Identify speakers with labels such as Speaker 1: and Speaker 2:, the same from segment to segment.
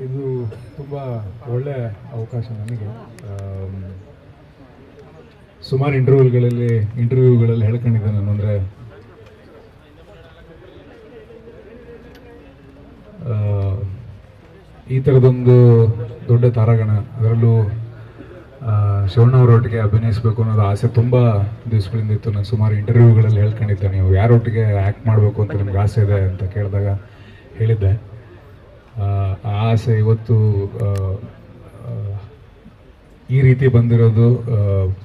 Speaker 1: ಇದು ತುಂಬ ಒಳ್ಳೆ ಅವಕಾಶ ನನಗೆ ಸುಮಾರು ಇಂಟರ್ವ್ಯೂಗಳಲ್ಲಿ ಇಂಟರ್ವ್ಯೂಗಳಲ್ಲಿ ಹೇಳ್ಕೊಂಡಿದ್ದೆ ನಾನು ಅಂದರೆ ಈ ಥರದೊಂದು ದೊಡ್ಡ ತಾರಾಗಣ ಅದರಲ್ಲೂ ಆ, ಶಿವಣ್ಣ ಅವರೊಟ್ಟಿಗೆ ಅಭಿನಯಿಸಬೇಕು ಅನ್ನೋದು ಆಸೆ ತುಂಬ ದಿವಸಗಳಿಂದ ಇತ್ತು. ನಾನು ಸುಮಾರು ಇಂಟರ್ವ್ಯೂಗಳಲ್ಲಿ ಹೇಳ್ಕೊಂಡಿದ್ದೆ ನೀವು ಯಾರೊಟ್ಟಿಗೆ ಆ್ಯಕ್ಟ್ ಮಾಡಬೇಕು ಅಂತ ನಿಮ್ಗೆ ಆಸೆ ಇದೆ ಅಂತ ಕೇಳಿದಾಗ ಹೇಳಿದ್ದೆ. ಆ ಆಸೆ ಇವತ್ತು ಈ ರೀತಿ ಬಂದಿರೋದು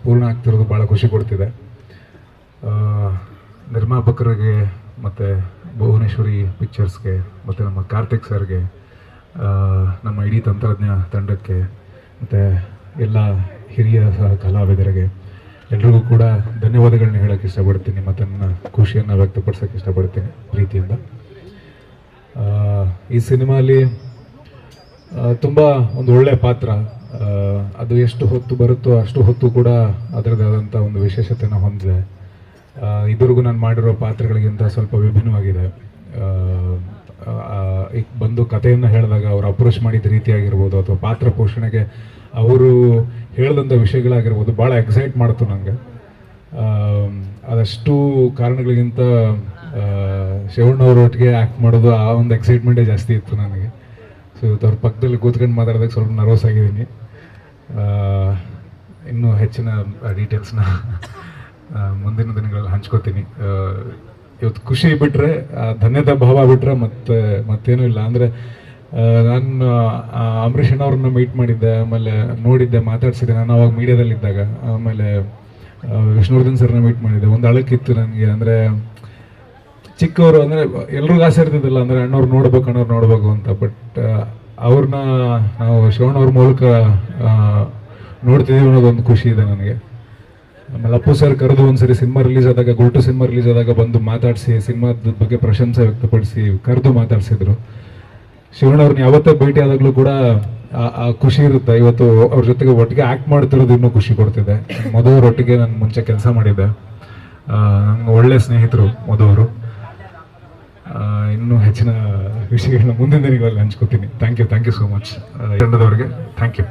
Speaker 1: ಪೂರ್ಣ ಆಗ್ತಿರೋದು ಭಾಳ ಖುಷಿ ಕೊಡ್ತಿದೆ. ನಿರ್ಮಾಪಕರಿಗೆ ಮತ್ತು ಭುವನೇಶ್ವರಿ ಪಿಕ್ಚರ್ಸ್ಗೆ ಮತ್ತು ನಮ್ಮ ಕಾರ್ತಿಕ್ ಸರ್ಗೆ ನಮ್ಮ ಇಡೀ ತಂತ್ರಜ್ಞ ತಂಡಕ್ಕೆ ಮತ್ತು ಎಲ್ಲ ಹಿರಿಯ ಕಲಾವಿದರಿಗೆ ಎಲ್ರಿಗೂ ಕೂಡ ಧನ್ಯವಾದಗಳನ್ನ ಹೇಳೋಕ್ಕೆ ಇಷ್ಟಪಡ್ತೀನಿ ಮತ್ತು ನನ್ನ ಖುಷಿಯನ್ನು ವ್ಯಕ್ತಪಡಿಸೋಕ್ಕೆ ಇಷ್ಟಪಡ್ತೀನಿ ಪ್ರೀತಿಯಿಂದ. ಈ ಸಿನಿಮಾಲಿ ತುಂಬ ಒಂದು ಒಳ್ಳೆಯ ಪಾತ್ರ. ಅದು ಎಷ್ಟು ಹೊತ್ತು ಬರುತ್ತೋ ಅಷ್ಟು ಹೊತ್ತು ಕೂಡ ಅದರದೇ ಆದಂಥ ಒಂದು ವಿಶೇಷತೆಯನ್ನು ಹೊಂದಿದೆ. ಇದುವರೆಗೂ ನಾನು ಮಾಡಿರೋ ಪಾತ್ರಗಳಿಗಿಂತ ಸ್ವಲ್ಪ ವಿಭಿನ್ನವಾಗಿದೆ. ಈಗ ಬಂದು ಕಥೆಯನ್ನು ಹೇಳಿದಾಗ ಅವ್ರು ಅಪ್ರೋಚ್ ಮಾಡಿದ ರೀತಿಯಾಗಿರ್ಬೋದು ಅಥವಾ ಪಾತ್ರ ಪೋಷಣೆಗೆ ಅವರು ಹೇಳಿದಂಥ ವಿಷಯಗಳಾಗಿರ್ಬೋದು ಭಾಳ ಎಕ್ಸೈಟ್ ಮಾಡ್ತು ನನಗೆ ಅದಷ್ಟು ಕಾರಣಗಳಿಗಿಂತ ಆ, ಶಿವಣ್ಣವ್ರೊಟ್ಟಿಗೆ ಆ್ಯಕ್ಟ್ ಮಾಡೋದು ಆ ಒಂದು ಎಕ್ಸೈಟ್ಮೆಂಟೇ ಜಾಸ್ತಿ ಇತ್ತು ನನಗೆ. ಸೊ ಇವತ್ತು ಅವ್ರ ಪಕ್ಕದಲ್ಲಿ ಕೂತ್ಕೊಂಡು ಮಾತಾಡೋದಕ್ಕೆ ಸ್ವಲ್ಪ ನರ್ವಸ್ ಆಗಿದ್ದೀನಿ. ಇನ್ನೂ ಹೆಚ್ಚಿನ ಡೀಟೇಲ್ಸ್ನ ಮುಂದಿನ ದಿನಗಳಲ್ಲಿ ಹಂಚ್ಕೋತೀನಿ. ಇವತ್ತು ಖುಷಿ ಬಿಟ್ಟರೆ ಧನ್ಯತಾ ಭಾವ ಬಿಟ್ಟರೆ ಮತ್ತೆ ಮತ್ತೇನೂ ಇಲ್ಲ. ಅಂದರೆ ನಾನು ಅಂಬರೀಷ್ ಅಣ್ಣವ್ರನ್ನ ಮೀಟ್ ಮಾಡಿದ್ದೆ, ಆಮೇಲೆ ನೋಡಿದ್ದೆ, ಮಾತಾಡ್ಸಿದ್ದೆ. ನಾನು ಅವಾಗ ಮೀಡಿಯಾದಲ್ಲಿದ್ದಾಗ, ಆಮೇಲೆ ವಿಷ್ಣುವರ್ಧನ್ ಸರ್ನ ಮೀಟ್ ಮಾಡಿದ್ದೆ. ಒಂದು ಅಳಕಿತ್ತು ನನಗೆ, ಅಂದರೆ, ಚಿಕ್ಕವರು, ಅಂದರೆ, ಎಲ್ರಿಗೂ ಆಸೆ ಇರ್ತಿದ್ದಿಲ್ಲ, ಅಂದರೆ, ಅಣ್ಣವ್ರು ನೋಡ್ಬೇಕು ಅಣ್ಣವ್ರು ನೋಡ್ಬೇಕು ಅಂತ. ಬಟ್ ಅವ್ರನ್ನ ನಾವು ಶಿವಣ್ಣವ್ರ ಮೂಲಕ ನೋಡ್ತಿದ್ದೀವಿ ಅನ್ನೋದೊಂದು ಖುಷಿ ಇದೆ ನನಗೆ. ಆಮೇಲೆ ಅಪ್ಪು ಸರ್ ಕರೆದು ಒಂದ್ಸರಿ ಸಿನಿಮಾ ರಿಲೀಸ್ ಆದಾಗ, ಗುಲ್ಟು ಸಿನಿಮಾ ರಿಲೀಸ್ ಆದಾಗ ಬಂದು ಮಾತಾಡಿಸಿ, ಸಿನಿಮಾದ ಬಗ್ಗೆ ಪ್ರಶಂಸೆ ವ್ಯಕ್ತಪಡಿಸಿ ಕರೆದು ಮಾತಾಡಿಸಿದ್ರು. ಶಿವಣ್ಣವ್ರನ್ನ ಯಾವತ್ತೇ ಭೇಟಿ ಆದಾಗಲೂ ಕೂಡ ಖುಷಿ ಇರುತ್ತೆ. ಇವತ್ತು ಅವ್ರ ಜೊತೆಗೆ ಒಟ್ಟಿಗೆ ಆಕ್ಟ್ ಮಾಡ್ತಿರೋದು ಇನ್ನೂ ಖುಷಿ ಕೊಡ್ತಿದೆ. ಮಧುವರೊಟ್ಟಿಗೆ ನಾನು ಮುಂಚೆ ಕೆಲಸ ಮಾಡಿದ್ದೆ. ನಂಗೆ ಒಳ್ಳೆ ಸ್ನೇಹಿತರು ಮಧುವರು ಇನ್ನೂ ಹೆಚ್ಚಿನ ವಿಷಯಗಳನ್ನ ಮುಂದಿನ ದಿನಗಳಲ್ಲಿ ಹಂಚ್ಕೋತೀನಿ. Thank you thank you so much ತಂಡದವ್ರಿಗೆ thank you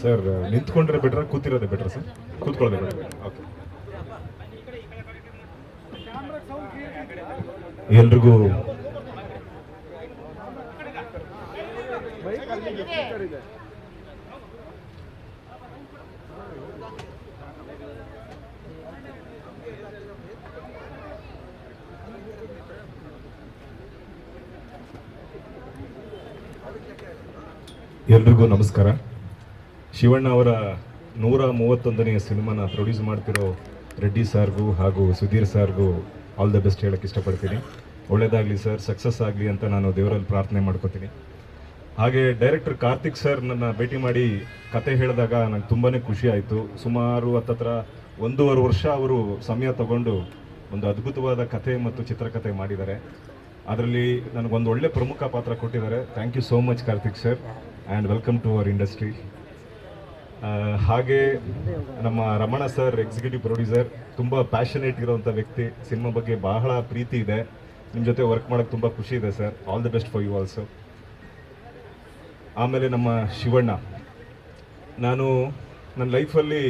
Speaker 2: sir ನಿಂತ್ಕೊಂಡ್ರೆ ಬೆಟ್ರ ಕೂತಿರೋದೇ ಬೆಟ್ರ ಸರ್ ಕೂತ್ಕೊಳ್ಳೋದೇ ಬೆಟ್ರ ಓಕೆ ಎಲ್ರಿಗೂ ಎಲ್ರಿಗೂ ನಮಸ್ಕಾರ. ಶಿವಣ್ಣ ಅವರ ನೂರ ಮೂವತ್ತೊಂದನೆಯ ಸಿನಿಮಾನ ಪ್ರೊಡ್ಯೂಸ್ ಮಾಡ್ತಿರೋ ರೆಡ್ಡಿ ಸಾರ್ಗೂ ಹಾಗೂ ಸುಧೀರ್ ಸಾರ್ಗೂ ಆಲ್ ದ ಬೆಸ್ಟ್ ಹೇಳಕ್ಕೆ ಇಷ್ಟಪಡ್ತೀನಿ. ಒಳ್ಳೇದಾಗಲಿ ಸರ್ ಸಕ್ಸಸ್ ಆಗಲಿ ಅಂತ ನಾನು ದೇವರಲ್ಲಿ ಪ್ರಾರ್ಥನೆ ಮಾಡ್ಕೋತೀನಿ. ಹಾಗೆ ಡೈರೆಕ್ಟರ್ ಕಾರ್ತಿಕ್ ಸರ್ ನನ್ನ ಭೇಟಿ ಮಾಡಿ ಕತೆ ಹೇಳಿದಾಗ ನಂಗೆ ತುಂಬಾ ಖುಷಿ ಆಯಿತು. ಸುಮಾರು ಹತ್ತತ್ರ ಒಂದೂವರೆ ವರ್ಷ ಅವರು ಸಮಯ ತಗೊಂಡು ಒಂದು ಅದ್ಭುತವಾದ ಕತೆ ಮತ್ತು ಚಿತ್ರಕಥೆ ಮಾಡಿದ್ದಾರೆ. ಅದರಲ್ಲಿ ನನಗೊಂದು ಒಳ್ಳೆ ಪ್ರಮುಖ ಪಾತ್ರ ಕೊಟ್ಟಿದ್ದಾರೆ. Thank you so much Karthik sir and welcome to our industry ಹಾಗೆ ನಮ್ಮ ರಮಣ ಸರ್ ಎಕ್ಸಿಕ್ಯೂಟಿವ್ ಪ್ರೊಡ್ಯೂಸರ್ ತುಂಬ ಪ್ಯಾಷನೇಟ್ ಇರೋವಂಥ ವ್ಯಕ್ತಿ. ಸಿನಿಮಾ ಬಗ್ಗೆ ಬಹಳ ಪ್ರೀತಿ ಇದೆ. ನಿಮ್ಮ ಜೊತೆ ವರ್ಕ್ ಮಾಡೋಕ್ಕೆ ತುಂಬ ಖುಷಿ ಇದೆ sir all the best for you also ಆಮೇಲೆ ನಮ್ಮ ಶಿವಣ್ಣ. ನಾನು ನನ್ನ ಲೈಫಲ್ಲಿ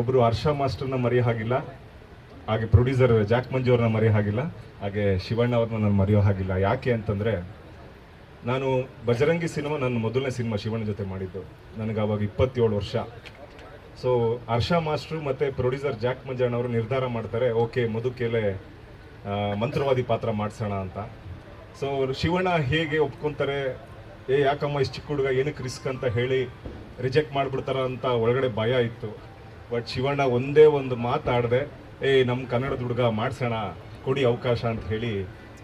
Speaker 2: ಒಬ್ಬರು ಹರ್ಷ ಮಾಸ್ಟರ್ನ ಮರೆಯೋ ಹಾಗಿಲ್ಲ. ಹಾಗೆ ಪ್ರೊಡ್ಯೂಸರ್ ಜಾಕ್ ಮಂಜು ಅವ್ರನ್ನ ಮರೆಯೋ ಹಾಗಿಲ್ಲ. ಹಾಗೆ ಶಿವಣ್ಣ ಅವ್ರನ್ನ ನಾನು ಮರೆಯೋ ಹಾಗಿಲ್ಲ. ಯಾಕೆ ಅಂತಂದರೆ ನಾನು ಬಜರಂಗಿ ಸಿನಿಮಾ ನನ್ನ ಮೊದಲನೇ ಸಿನಿಮಾ ಶಿವಣ್ಣ ಜೊತೆ ಮಾಡಿದ್ದು. ನನಗೆ ಅವಾಗ ಇಪ್ಪತ್ತೇಳು ವರ್ಷ. ಸೊ ಹರ್ಷ ಮಾಸ್ಟ್ರು ಮತ್ತು ಪ್ರೊಡ್ಯೂಸರ್ ಜಾಕ್ ಮಂಜಣ್ಣ ಅವರು ನಿರ್ಧಾರ ಮಾಡ್ತಾರೆ ಓಕೆ ಮಧುಕೆಲೆ ಮಂತ್ರವಾದಿ ಪಾತ್ರ ಮಾಡಿಸೋಣ ಅಂತ. ಸೊ ಶಿವಣ್ಣ ಹೇಗೆ ಒಪ್ಕೊತಾರೆ, ಏ, ಯಾಕಮ್ಮ ಇಷ್ಟು ಚಿಕ್ಕ ಹುಡುಗ, ಏನಕ್ಕೆ ರಿಸ್ಕ್ ಅಂತ ಹೇಳಿ ರಿಜೆಕ್ಟ್ ಮಾಡಿಬಿಡ್ತಾರ ಅಂತ ಒಳಗಡೆ ಭಯ ಇತ್ತು. ಬಟ್ ಶಿವಣ್ಣ ಒಂದೇ ಒಂದು ಮಾತಾಡದೆ, ಏ ನಮ್ಮ ಕನ್ನಡದ ಹುಡುಗ ಮಾಡಿಸೋಣ, ಕೊಡಿ ಅವಕಾಶ ಅಂತ ಹೇಳಿ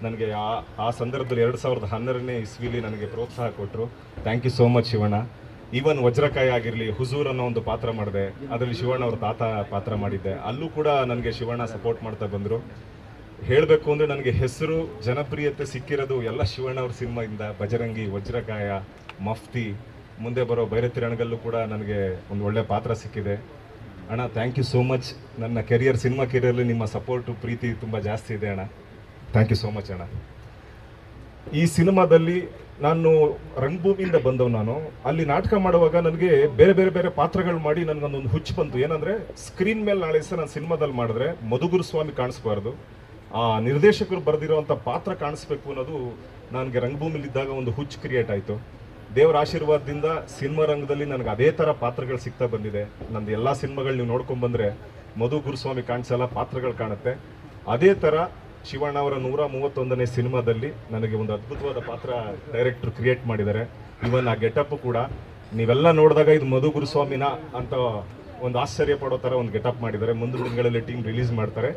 Speaker 2: ನನಗೆ ಆ ಆ ಸಂದರ್ಭದಲ್ಲಿ ಎರಡು ಸಾವಿರದ ಹನ್ನೆರಡನೇ ಇಸ್ವಿಲಿ ನನಗೆ ಪ್ರೋತ್ಸಾಹ ಕೊಟ್ಟರು thank you so much Shivanna. Even ವಜ್ರಕಾಯಿ ಆಗಿರಲಿ ಹುಜೂರ್ ಅನ್ನೋ ಒಂದು ಪಾತ್ರ ಮಾಡಿದೆ. ಅದರಲ್ಲಿ ಶಿವಣ್ಣ ಅವ್ರ ತಾತ ಪಾತ್ರ ಮಾಡಿದ್ದೆ. ಅಲ್ಲೂ ಕೂಡ ನನಗೆ ಶಿವಣ್ಣ ಸಪೋರ್ಟ್ ಮಾಡ್ತಾ ಬಂದರು. ಹೇಳಬೇಕು ಅಂದರೆ ನನಗೆ ಹೆಸರು, ಜನಪ್ರಿಯತೆ ಸಿಕ್ಕಿರೋದು ಎಲ್ಲ ಶಿವಣ್ಣ ಅವ್ರ ಸಿನಿಮಾದಿಂದ. ಬಜರಂಗಿ ವಜ್ರಕಾಯ, ಮಫ್ತಿ, ಮುಂದೆ ಬರೋ ಬೈರತಿ ರಣಗಲ್ಲೂ ಕೂಡ ನನಗೆ ಒಂದು ಒಳ್ಳೆ ಪಾತ್ರ ಸಿಕ್ಕಿದೆ. ಅಣ್ಣ ಥ್ಯಾಂಕ್ ಯು ಸೋ ಮಚ್ ನನ್ನ ಕೆರಿಯರ್ ಸಿನಿಮಾ ಕೆರಿಯರಲ್ಲಿ ನಿಮ್ಮ ಸಪೋರ್ಟು ಪ್ರೀತಿ ತುಂಬ ಜಾಸ್ತಿ ಇದೆ ಅಣ್ಣ. ಥ್ಯಾಂಕ್ ಯು ಸೋ ಮಚ್ ಅಣ್ಣ. ಈ ಸಿನಿಮಾದಲ್ಲಿ ನಾನು ರಂಗಭೂಮಿಯಿಂದ ಬಂದವ್ ನಾನು. ಅಲ್ಲಿ ನಾಟಕ ಮಾಡುವಾಗ ನನಗೆ ಬೇರೆ ಬೇರೆ ಬೇರೆ ಪಾತ್ರಗಳು ಮಾಡಿ ನನಗೊಂದೊಂದು ಹುಚ್ಚು ಬಂತು. ಏನಂದ್ರೆ ಸ್ಕ್ರೀನ್ ಮೇಲೆ ನಾಳೆ ಸಹ ನಾನು ಸಿನಿಮಾದಲ್ಲಿ ಮಾಡಿದ್ರೆ ಮಧುಗುರು ಸ್ವಾಮಿ ಕಾಣಿಸ್ಬಾರ್ದು. ಆ ನಿರ್ದೇಶಕರು ಬರೆದಿರೋವಂಥ ಪಾತ್ರ ಕಾಣಿಸ್ಬೇಕು ಅನ್ನೋದು ನನಗೆ ರಂಗಭೂಮಿಲಿದ್ದಾಗ ಒಂದು ಹುಚ್ಚು ಕ್ರಿಯೇಟ್ ಆಯಿತು. ದೇವರ ಆಶೀರ್ವಾದದಿಂದ ಸಿನಿಮಾ ರಂಗದಲ್ಲಿ ನನಗೆ ಅದೇ ಥರ ಪಾತ್ರಗಳು ಸಿಗ್ತಾ ಬಂದಿದೆ. ನಂದು ಎಲ್ಲ ಸಿನಿಮಾಗಳು ನೀವು ನೋಡ್ಕೊಂಡ್ಬಂದರೆ ಮಧು ಗುರುಸ್ವಾಮಿ ಕಾಣಿಸಲ್ಲ, ಪಾತ್ರಗಳು ಕಾಣುತ್ತೆ. ಅದೇ ಥರ ಶಿವಣ್ಣ ಅವರ ನೂರ ಮೂವತ್ತೊಂದನೇ ಸಿನಿಮಾದಲ್ಲಿ ನನಗೆ ಒಂದು ಅದ್ಭುತವಾದ ಪಾತ್ರ ಡೈರೆಕ್ಟರ್ ಕ್ರಿಯೇಟ್ ಮಾಡಿದ್ದಾರೆ. ಇವನ್ ಆ ಗೆಟಪ್ ಕೂಡ, ನೀವೆಲ್ಲ ನೋಡಿದಾಗ ಇದು ಮಧು ಗುರುಸ್ವಾಮಿನ ಅಂತ ಒಂದು ಆಶ್ಚರ್ಯ ಪಡೋ ಥರ ಒಂದು ಗೆಟಪ್ ಮಾಡಿದ್ದಾರೆ. ಮುಂದಿನ ತಿಂಗಳಲ್ಲಿ ಟೀಮ್ ರಿಲೀಸ್ ಮಾಡ್ತಾರೆ.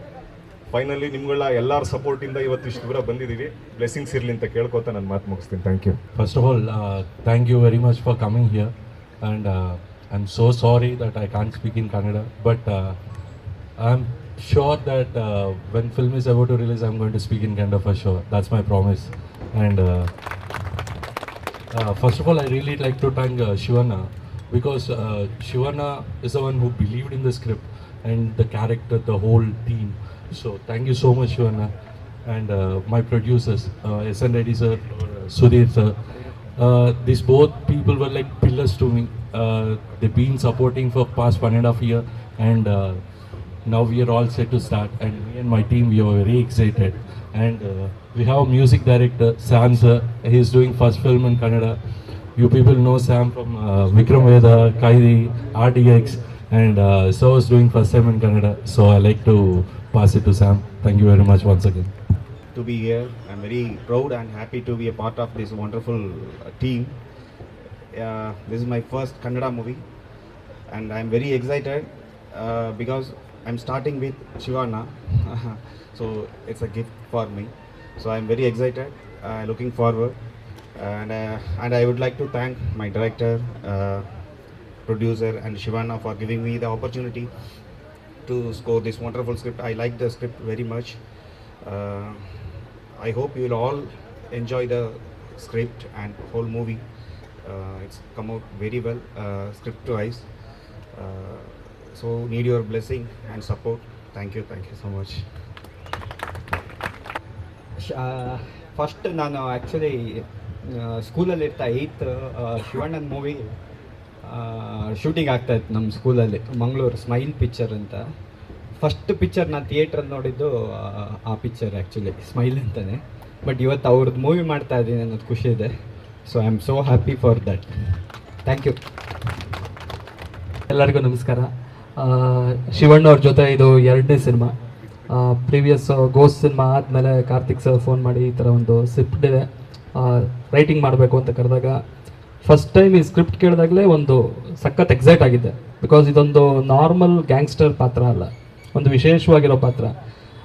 Speaker 2: ಫೈನಲಿ ನಿಮ್ಗಳ ಎಲ್ಲರ ಸಪೋರ್ಟಿಂದ ಇವತ್ತು ಇಷ್ಟು ದೂರ ಬಂದಿದ್ದೀವಿ. ಬ್ಲೆಸ್ಸಿಂಗ್ಸ್ ಇರಲಿ ಅಂತ ಕೇಳ್ಕೊತಾ ನಾನು ಮಾತು ಮುಗಿಸ್ತೀನಿ. Thank you
Speaker 3: first of all thank you very much for coming here and I am so sorry that I I speak in Kannada but I am sure that uh, when film is about to release, I'm going to speak in Kannada for sure. That's my promise. And uh, uh, first of all, I really like to thank uh, Shivana because uh, Shivana is the one who believed in the script and the character, the whole team. So thank you so much, Shivana, and uh, my producers, uh, SN Reddy sir, uh, Sudhir sir. Uh, these both people were like pillars to me. Uh, they've been supporting for past one and a half year, and uh, now we are all set to start. And me and my team, we are very excited. And uh, we have a music director, Sam sir. He is doing first film in Kannada. You people know Sam from uh, Vikram Veda, Kaidi, RDX, and uh, so is doing first time in Kannada. So I like to pass it to Sam. Thank you very much once again.
Speaker 4: to be here. I'm very proud and happy to be a part of this wonderful uh, team. Uh, this is my first Kannada movie, and I'm very excited uh, because I'm starting with Shivana, so it's a gift for me. So I'm very excited, uh, looking forward, and uh, and I would like to thank my director, uh, producer, and Shivana for giving me the opportunity to score this wonderful script. I like the script very much. Uh, I hope you will all enjoy the script and whole movie. Uh, it's come out very well, uh, script wise. Uh, so need your blessing and support. Thank you, thank you so much.
Speaker 5: First ನಾನು actually ಸ್ಕೂಲಲ್ಲಿ ಇರ್ತಾ eighth ಶಿವಣ್ಣನ movie shooting ಆಗ್ತಾಯಿತ್ತು ನಮ್ಮ ಸ್ಕೂಲಲ್ಲಿ Mangaluru smile picture ಅಂತ. First picture ನಾನು ಥಿಯೇಟ್ರಲ್ಲಿ ನೋಡಿದ್ದು ಆ, ಪಿಕ್ಚರ್ ಆ್ಯಕ್ಚುಲಿ ಸ್ಮೈಲ್ ಅಂತಲೇ ಬಟ್ ಇವತ್ತು ಅವ್ರದ್ದು ಮೂವಿ ಮಾಡ್ತಾ ಇದ್ದೀನಿ ಅನ್ನೋದು ಖುಷಿ ಇದೆ. So I am so happy for that thank you
Speaker 6: ಎಲ್ಲರಿಗೂ ನಮಸ್ಕಾರ. ಶಿವಣ್ಣ ಅವ್ರ ಜೊತೆ ಇದು ಎರಡನೇ ಸಿನಿಮಾ. ಪ್ರೀವಿಯಸ್ ಗೋಸ್ ಸಿನಿಮಾ ಆದಮೇಲೆ ಕಾರ್ತಿಕ್ ಸರ್ ಫೋನ್ ಮಾಡಿ ಈ ಥರ ಒಂದು ಸ್ಕ್ರಿಪ್ಟ್ ಇದೆ. ರೈಟಿಂಗ್ ಮಾಡಬೇಕು ಅಂತ ಕರೆದಾಗ ಫಸ್ಟ್ ಟೈಮ್ ಈ ಸ್ಕ್ರಿಪ್ಟ್ ಕೇಳಿದಾಗಲೇ ಒಂದು ಸಖತ್ ಎಕ್ಸೈಟ್ ಆಗಿದ್ದೆ. ಬಿಕಾಸ್ ಇದೊಂದು ನಾರ್ಮಲ್ ಗ್ಯಾಂಗ್ಸ್ಟರ್ ಪಾತ್ರ ಅಲ್ಲ, ಒಂದು ವಿಶೇಷವಾಗಿರೋ ಪಾತ್ರ.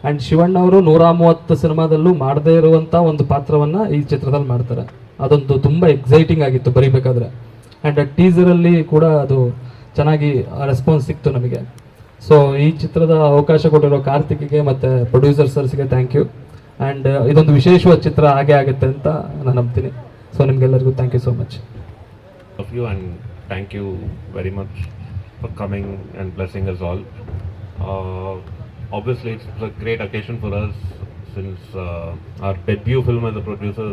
Speaker 6: ಆ್ಯಂಡ್ ಶಿವಣ್ಣ ಅವರು ನೂರ ಮೂವತ್ತು ಸಿನಿಮಾದಲ್ಲೂ ಮಾಡದೇ ಇರುವಂಥ ಒಂದು ಪಾತ್ರವನ್ನು ಈ ಚಿತ್ರದಲ್ಲಿ ಮಾಡ್ತಾರೆ. ಅದೊಂದು ತುಂಬ ಎಕ್ಸೈಟಿಂಗ್ ಆಗಿತ್ತು ಬರೀಬೇಕಾದ್ರೆ. ಆ್ಯಂಡ್ ಟೀಸರಲ್ಲಿ ಕೂಡ ಅದು ಚೆನ್ನಾಗಿ ರೆಸ್ಪಾನ್ಸ್ ಸಿಕ್ತು ನಮಗೆ. ಸೊ ಈ ಚಿತ್ರದ ಅವಕಾಶ ಕೊಟ್ಟಿರೋ ಕಾರ್ತಿಕ್ಗೆ ಮತ್ತು ಪ್ರೊಡ್ಯೂಸರ್ ಸರ್ಸ್ಗೆ ಥ್ಯಾಂಕ್ ಯು ಆ್ಯಂಡ್ ಇದೊಂದು ವಿಶೇಷವಾದ ಚಿತ್ರ ಹಾಗೆ ಆಗುತ್ತೆ ಅಂತ ನಾನು ನಂಬ್ತೀನಿ. ಸೊ ನಿಮಗೆಲ್ಲರಿಗೂ thank you so much
Speaker 7: love you and thank you very much for coming and blessing is all obviously it's a great occasion for us since our debut film as a producer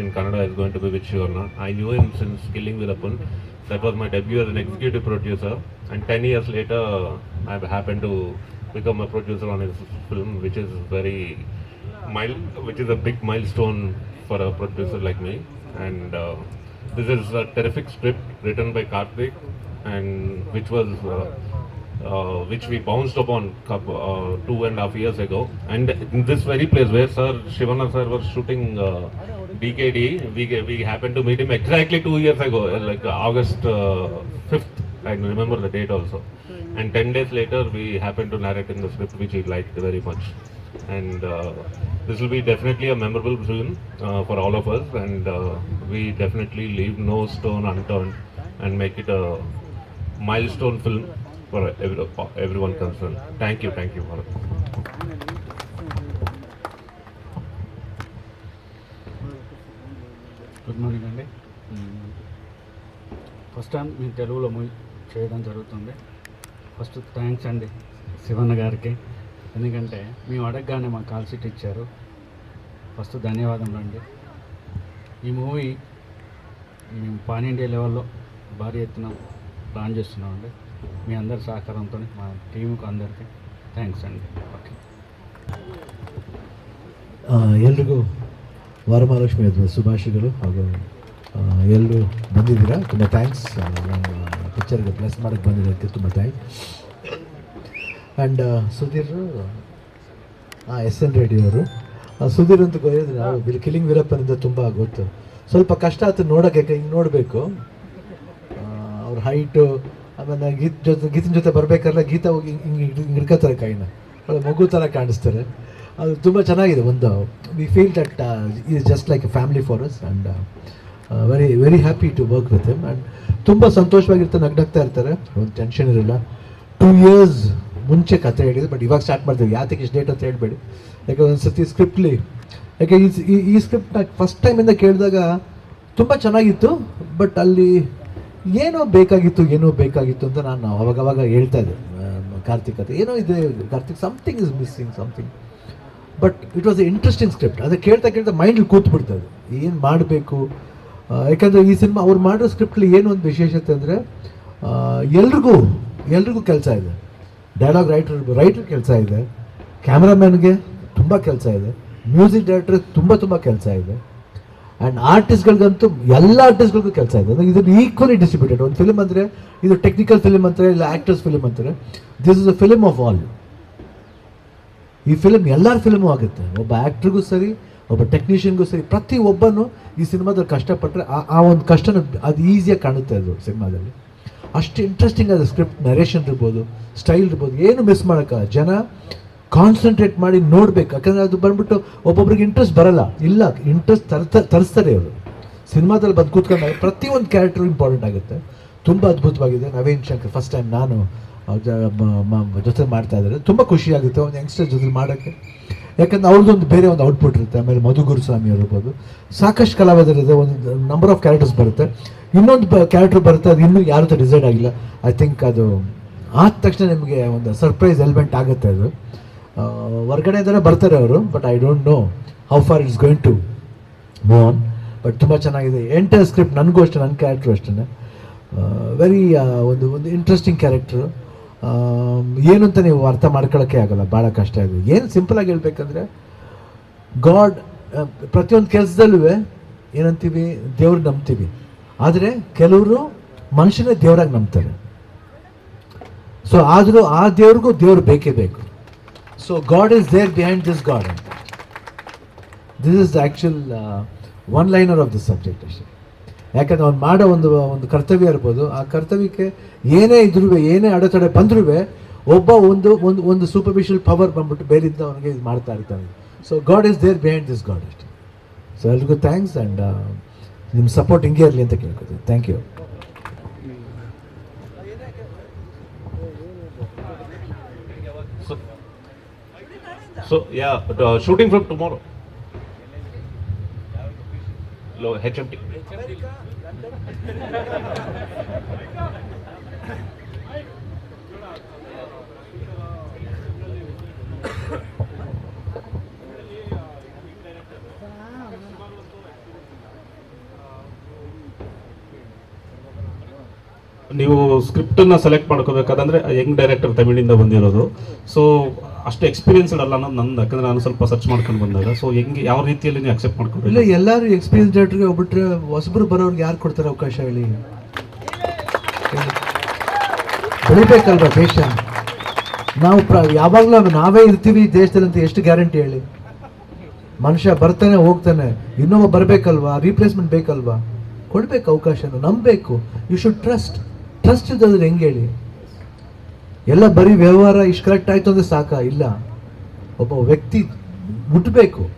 Speaker 7: in Kannada is going to be which ಯುವರ್ನ I new him since killing will upon That was my debut as an executive producer, and 10 years later, I happened to become a producer on his film, which is very mile, which is a big milestone for a producer like me. And uh, this is a terrific script written by Karthik, and which was uh, uh, which we bounced upon coup- uh, two and a half years ago. And in this very place where Sir Shivana Sir was shooting uh, BKD, we we happened to meet him exactly two years ago, uh, like uh, August fifth. I remember the date also. And ten days later, we happened to narrate in the script, which he liked very much. And uh, this will be definitely a memorable film uh, for all of us, and uh, we definitely leave no stone unturned and make it a milestone film for every, everyone concerned. Thank you, thank you, Bharat.
Speaker 8: Good morning అండి first time మేము తెలుగులో movie చేయడం జరుగుతుంది first thanks అండి శివన్న గారికి ఎందుకంటే మేము అడగగానే మాకు కాల్ షీట్ ఇచ్చారు ఫస్ట్ ధన్యవాదములు అండి ఈ మూవీ మేము పాన్ ఇండియా లెవెల్లో భారీ ఎత్తున ప్లాన్ చేస్తున్నామండి మీ అందరి సహకారంతో మా టీముకు అందరికీ థ్యాంక్స్ అండి ఓకే
Speaker 9: ಆ, ಎಲ್ರಿಗೂ ವರಮಹಾಲಕ್ಷ್ಮಿ ಅದ್ರ ಶುಭಾಶಯಗಳು ಹಾಗೂ ಎಲ್ಲರೂ ಬಂದಿದ್ದೀರಾ? ತುಂಬ ಥ್ಯಾಂಕ್ಸ್ ಪಿಕ್ಚರ್ಗೆ ಪ್ಲಸ್ ಮಾಡೋಕ್ಕೆ ಬಂದಿರೋದಕ್ಕೆ ತುಂಬ ಥ್ಯಾಂಕ್ಸ್ ಆ್ಯಂಡ್ ಸುಧೀರ್ ಹಾಂ ಎಸ್ ಎನ್ ರೆಡ್ಡಿ ಅವರು. ಸುಧೀರ್ ಅಂತ ಗೊತ್ತಿದ್ರೆ ನಾವು ಬಿಲ್ ಕಿಲಿಂಗ್ ವೀರಪ್ಪನಿಂದ ತುಂಬ ಗೊತ್ತು. ಸ್ವಲ್ಪ ಕಷ್ಟ ಆಯ್ತು ನೋಡೋಕೆ ಹಿಂಗೆ ನೋಡಬೇಕು. ಅವ್ರ ಹೈಟು ಆಮೇಲೆ ಗೀತ್ ಜೊತೆ, ಗೀತಿನ ಜೊತೆ ಬರಬೇಕಾದ್ರೆ ಗೀತ ಹೋಗಿ ಹಿಂಗೆ ಹಿಂಗೆ ಹಿಡ್ಕೋತಾರೆ ಕೈನ. ಒಳ್ಳೆ ಮಗು ಥರ ಕಾಣಿಸ್ತಾರೆ. ಅದು ತುಂಬ ಚೆನ್ನಾಗಿದೆ. ಒಂದು we feel that is just like a family for us and very very happy to work with him and ತುಂಬ ಸಂತೋಷವಾಗಿರ್ತಾರೆ ನಗ್ನಗ್ತಾ ಇರ್ತಾರೆ. ಒಂದು ಟೆನ್ಷನ್ ಇರಲ್ಲ. ಟೂ ಇಯರ್ಸ್ ಮುಂಚೆ ಕತೆ ಹೇಳಿದೆ ಬಟ್ ಇವಾಗ ಸ್ಟಾರ್ಟ್ ಮಾಡ್ತೀವಿ ಯಾತಕ್ಕೆ ಇಷ್ಟು ಡೇಟ್ ಅಂತ ಹೇಳ್ಬೇಡಿ. ಯಾಕೆ ಒಂದು ಸರ್ತಿ ಸ್ಕ್ರಿಪ್ಟ್ಲಿ ಯಾಕೆ ಈ, ಈ- ಸ್ಕ್ರಿಪ್ಟ್ನ ಫಸ್ಟ್ ಟೈಮಿಂದ ಕೇಳಿದಾಗ ತುಂಬ ಚೆನ್ನಾಗಿತ್ತು ಬಟ್ ಅಲ್ಲಿ ಏನೋ ಬೇಕಾಗಿತ್ತು ಏನೋ ಬೇಕಾಗಿತ್ತು ಅಂತ ನಾನು ಅವಾಗವಾಗ ಅವಾಗ ಹೇಳ್ತಾ ಇದ್ದೆ. ಕಾರ್ತಿಕ್ ಏನೋ ಇದೆ, Karthik something is missing something but it was interesting script ಅದು ಕೇಳ್ತಾ ಕೇಳ್ತಾ ಮೈಂಡಲ್ಲಿ ಕೂತ್ ಬಿಡ್ತದೆ ಏನು ಮಾಡಬೇಕು? ಯಾಕಂದರೆ ಈ ಸಿನಿಮಾ ಅವ್ರು ಮಾಡೋ ಸ್ಕ್ರಿಪ್ಟಲ್ಲಿ ಏನು ಒಂದು ವಿಶೇಷತೆ ಅಂದರೆ ಎಲ್ರಿಗೂ ಎಲ್ರಿಗೂ ಕೆಲಸ ಇದೆ. ಡೈಲಾಗ್ ರೈಟರ್ ರೈಟರ್ ಕೆಲಸ ಇದೆ. ಕ್ಯಾಮ್ರಾಮ್ಯಾನ್ಗೆ ತುಂಬ ಕೆಲಸ ಇದೆ. ಮ್ಯೂಸಿಕ್ ಡೈರೆಕ್ಟರ್ ತುಂಬ ತುಂಬ ಕೆಲಸ ಇದೆ. ಆ್ಯಂಡ್ ಆರ್ಟಿಸ್ಟ್ಗಳಿಗಂತೂ ಎಲ್ಲ ಆರ್ಟಿಸ್ಟ್ಗಳಿಗೂ ಕೆಲಸ ಇದೆ. ಅಂದರೆ ಇದನ್ನು ಈಕ್ವಲಿ ಡಿಸ್ಟ್ರಿಬ್ಯೂಟೆಡ್ ಒಂದು ಫಿಲ್ಮ್ ಅಂದರೆ, ಇದು ಟೆಕ್ನಿಕಲ್ ಫಿಲ್ಮ್ ಅಂತಾರೆ ಇಲ್ಲ ಆ್ಯಕ್ಟರ್ಸ್ ಫಿಲ್ಮ್ ಅಂತಾರೆ this is a film of all ಈ ಫಿಲಮ್ ಎಲ್ಲರ ಫಿಲ್ಮು ಆಗುತ್ತೆ. ಒಬ್ಬ ಆ್ಯಕ್ಟ್ರಿಗೂ ಸರಿ, ಒಬ್ಬ ಟೆಕ್ನಿಷಿಯನ್ಗೂ ಸರಿ, ಪ್ರತಿ ಒಬ್ಬನು ಈ ಸಿನಿಮಾದಲ್ಲಿ ಕಷ್ಟಪಟ್ಟರೆ ಆ ಒಂದು ಕಷ್ಟನ ಅದು ಈಸಿಯಾಗಿ ಕಾಣುತ್ತೆ ಅದು ಸಿನಿಮಾದಲ್ಲಿ. ಅಷ್ಟು ಇಂಟ್ರೆಸ್ಟಿಂಗ್ ಆದ ಸ್ಕ್ರಿಪ್ಟ್ ನರೇಷನ್ ಇರ್ಬೋದು ಸ್ಟೈಲ್ ಇರ್ಬೋದು, ಏನು ಮಿಸ್ ಮಾಡೋಕ್ಕ. ಜನ ಕಾನ್ಸಂಟ್ರೇಟ್ ಮಾಡಿ ನೋಡ್ಬೇಕು. ಯಾಕಂದರೆ ಅದು ಬಂದ್ಬಿಟ್ಟು ಒಬ್ಬೊಬ್ರಿಗೆ ಇಂಟ್ರೆಸ್ಟ್ ಬರಲ್ಲ. ಇಲ್ಲ ಇಂಟ್ರೆಸ್ಟ್ ತರ್ತ, ತರಿಸ್ತಾರೆ ಅವರು. ಸಿನಿಮಾದಲ್ಲಿ ಬಂದು ಕೂತ್ಕೊಂಡಾಗ ಪ್ರತಿಯೊಂದು ಕ್ಯಾರೆಕ್ಟರ್ ಇಂಪಾರ್ಟೆಂಟ್ ಆಗುತ್ತೆ. ತುಂಬ ಅದ್ಭುತವಾಗಿದೆ. ನವೀನ್ ಶಂಕರ್ ಫಸ್ಟ್ ಟೈಮ್ ನಾನು ಜೊತೆ ಮಾಡ್ತಾ ಇದ್ದಾರೆ. ತುಂಬ ಖುಷಿ ಆಗುತ್ತೆ ಒಂದು ಯಂಗ್ಸ್ಟರ್ ಜೊತೆ ಮಾಡೋಕ್ಕೆ. ಯಾಕಂದ್ರೆ ಅವ್ರದ್ದೊಂದು ಬೇರೆ ಒಂದು ಔಟ್ಪುಟ್ ಇರುತ್ತೆ. ಆಮೇಲೆ ಮಧು ಸ್ವಾಮಿ ಇರ್ಬೋದು. ಸಾಕಷ್ಟು ಕಲಾವಿದರಿದೆ. ಒಂದು ನಂಬರ್ ಆಫ್ ಕ್ಯಾರೆಕ್ಟರ್ಸ್ ಬರುತ್ತೆ. ಇನ್ನೊಂದು ಕ್ಯಾರೆಕ್ಟರ್ ಬರುತ್ತೆ. ಅದು ಇನ್ನೂ ಯಾರು ಡಿಸೈಡ್ ಆಗಿಲ್ಲ. ಐ ಥಿಂಕ್ ಅದು ಆದ ತಕ್ಷಣ ನಿಮಗೆ ಒಂದು ಸರ್ಪ್ರೈಸ್ ಎಲಿಮೆಂಟ್ ಆಗುತ್ತೆ ಅದು. ಹೊರ್ಗಡೆ ಇದ್ದಾರೆ ಬರ್ತಾರೆ ಅವರು but I don't know how far it's going to move on but ತುಂಬ ಚೆನ್ನಾಗಿದೆ. ಎಂಟರ್ ಸ್ಕ್ರಿಪ್ಟ್ ನನಗೂ ಅಷ್ಟೇ ನನ್ನ ಕ್ಯಾರೆಕ್ಟ್ರು ಅಷ್ಟೇ ವೆರಿ ಒಂದು ಒಂದು ಇಂಟ್ರೆಸ್ಟಿಂಗ್ ಕ್ಯಾರೆಕ್ಟ್ರು ಏನು ಅಂತ ನೀವು ಅರ್ಥ ಮಾಡ್ಕೊಳ್ಳೋಕ್ಕೆ ಆಗಲ್ಲ ಭಾಳ ಕಷ್ಟ ಇದೆ. ಏನು ಸಿಂಪಲಾಗಿ ಹೇಳ್ಬೇಕಂದ್ರೆ ಗಾಡ್ ಪ್ರತಿಯೊಂದು ಕೆಲಸದಲ್ಲೂ ಏನಂತೀವಿ? ದೇವ್ರು ನಂಬ್ತೀವಿ. ಆದರೆ ಕೆಲವರು ಮನುಷ್ಯನೇ ದೇವರಾಗಿ ನಂಬ್ತಾರೆ. ಸೊ ಆದರೂ ಆ ದೇವ್ರಿಗೂ ದೇವ್ರು ಬೇಕೇ ಬೇಕು. So god is there behind this god this is the actual one liner of this subject ಅಷ್ಟೇ. ಯಾಕಂದ್ರೆ ಅವ್ನು ಮಾಡೋ ಒಂದು ಒಂದು ಕರ್ತವ್ಯ ಇರ್ಬೋದು. ಆ ಕರ್ತವ್ಯಕ್ಕೆ ಏನೇ ಇದ್ರೂ ಏನೇ ಅಡೆತಡೆ ಬಂದ್ರೂ ಒಬ್ಬ ಒಂದು ಒಂದು ಒಂದು ಸೂಪರ್ಫಿಷಿಯಲ್ ಪವರ್ ಬಂದ್ಬಿಟ್ಟು ಬೇರಿದ್ದ ಅವನಿಗೆ ಇದು ಮಾಡ್ತಾ ಇರ್ತಾನೆ. So god is there behind this god is so ಎಲ್ರಿಗೂ ಥ್ಯಾಂಕ್ಸ್ ಆ್ಯಂಡ್ ನಿಮ್ಮ ಸಪೋರ್ಟ್ ಹಿಂಗೆ ಇರಲಿ ಅಂತ ಕೇಳ್ಕೊತೀನಿ. Thank you
Speaker 7: so yeah shooting from tomorrow H M T. ನೀವು ಸ್ಕ್ರಿಪ್ಟನ್ನ ಸೆಲೆಕ್ಟ್ ಮಾಡ್ಕೋಬೇಕಾದಂದ್ರೆ ಯಂಗ್ ಡೈರೆಕ್ಟರ್ ತಮಿಳಿಂದ ಬಂದಿರೋದು. ಸೊ ಅಷ್ಟು ಎಕ್ಸ್ಪೀರಿಯನ್ಸ್ಡ್ ಅಲ್ಲ ಅನ್ನೋದು ನಂದು. ಯಾಕಂದ್ರೆ ನಾನು ಸ್ವಲ್ಪ ಸರ್ಚ್ ಮಾಡ್ಕೊಂಡು ಬಂದಾಗ. ಸೊ ಹೆಂಗೆ, ಯಾವ ರೀತಿಯಲ್ಲಿ ನೀವು ಅಕ್ಸೆಪ್ಟ್
Speaker 9: ಇಲ್ಲ, ಎಲ್ಲರೂ ಎಕ್ಸ್ಪೀರಿಯನ್ಸ್ ಡೈರೆಕ್ಟರ್ಗೆ ಹೋಗ್ಬಿಟ್ರೆ ಹೊಸಬ್ರು ಬರೋರ್ಗೆ ಯಾರು ಕೊಡ್ತಾರೆ ಅವಕಾಶ ಹೇಳಿ? ಬೆಳಿಬೇಕಲ್ವಾ ದೇಶ? ನಾವು ಪ್ರ, ಯಾವಾಗಲೂ ನಾವೇ ಇರ್ತೀವಿ ದೇಶದಲ್ಲಿ ಅಂತ ಎಷ್ಟು ಗ್ಯಾರಂಟಿ ಹೇಳಿ? ಮನುಷ್ಯ ಬರ್ತಾನೆ, ಹೋಗ್ತಾನೆ. ಇನ್ನೊಬ್ಬ ಬರಬೇಕಲ್ವಾ? ರೀಪ್ಲೇಸ್ಮೆಂಟ್ ಬೇಕಲ್ವಾ? ಕೊಡಬೇಕು ಅವಕಾಶನ, ನಂಬಬೇಕು. ಯು ಶುಡ್ ಟ್ರಸ್ಟ್ ಟ್ರಸ್ಟ್ ಇದ್ದದ್ರೆ ಹೆಂಗೆ ಹೇಳಿ? ಎಲ್ಲ ಬರೀ ವ್ಯವಹಾರ ಇಷ್ಟು ಕರೆಕ್ಟ್ ಆಯ್ತು ಅಂದ್ರೆ ಸಾಕ? ಇಲ್ಲ. ಒಬ್ಬ ವ್ಯಕ್ತಿ ಹುಟ್ಟಬೇಕು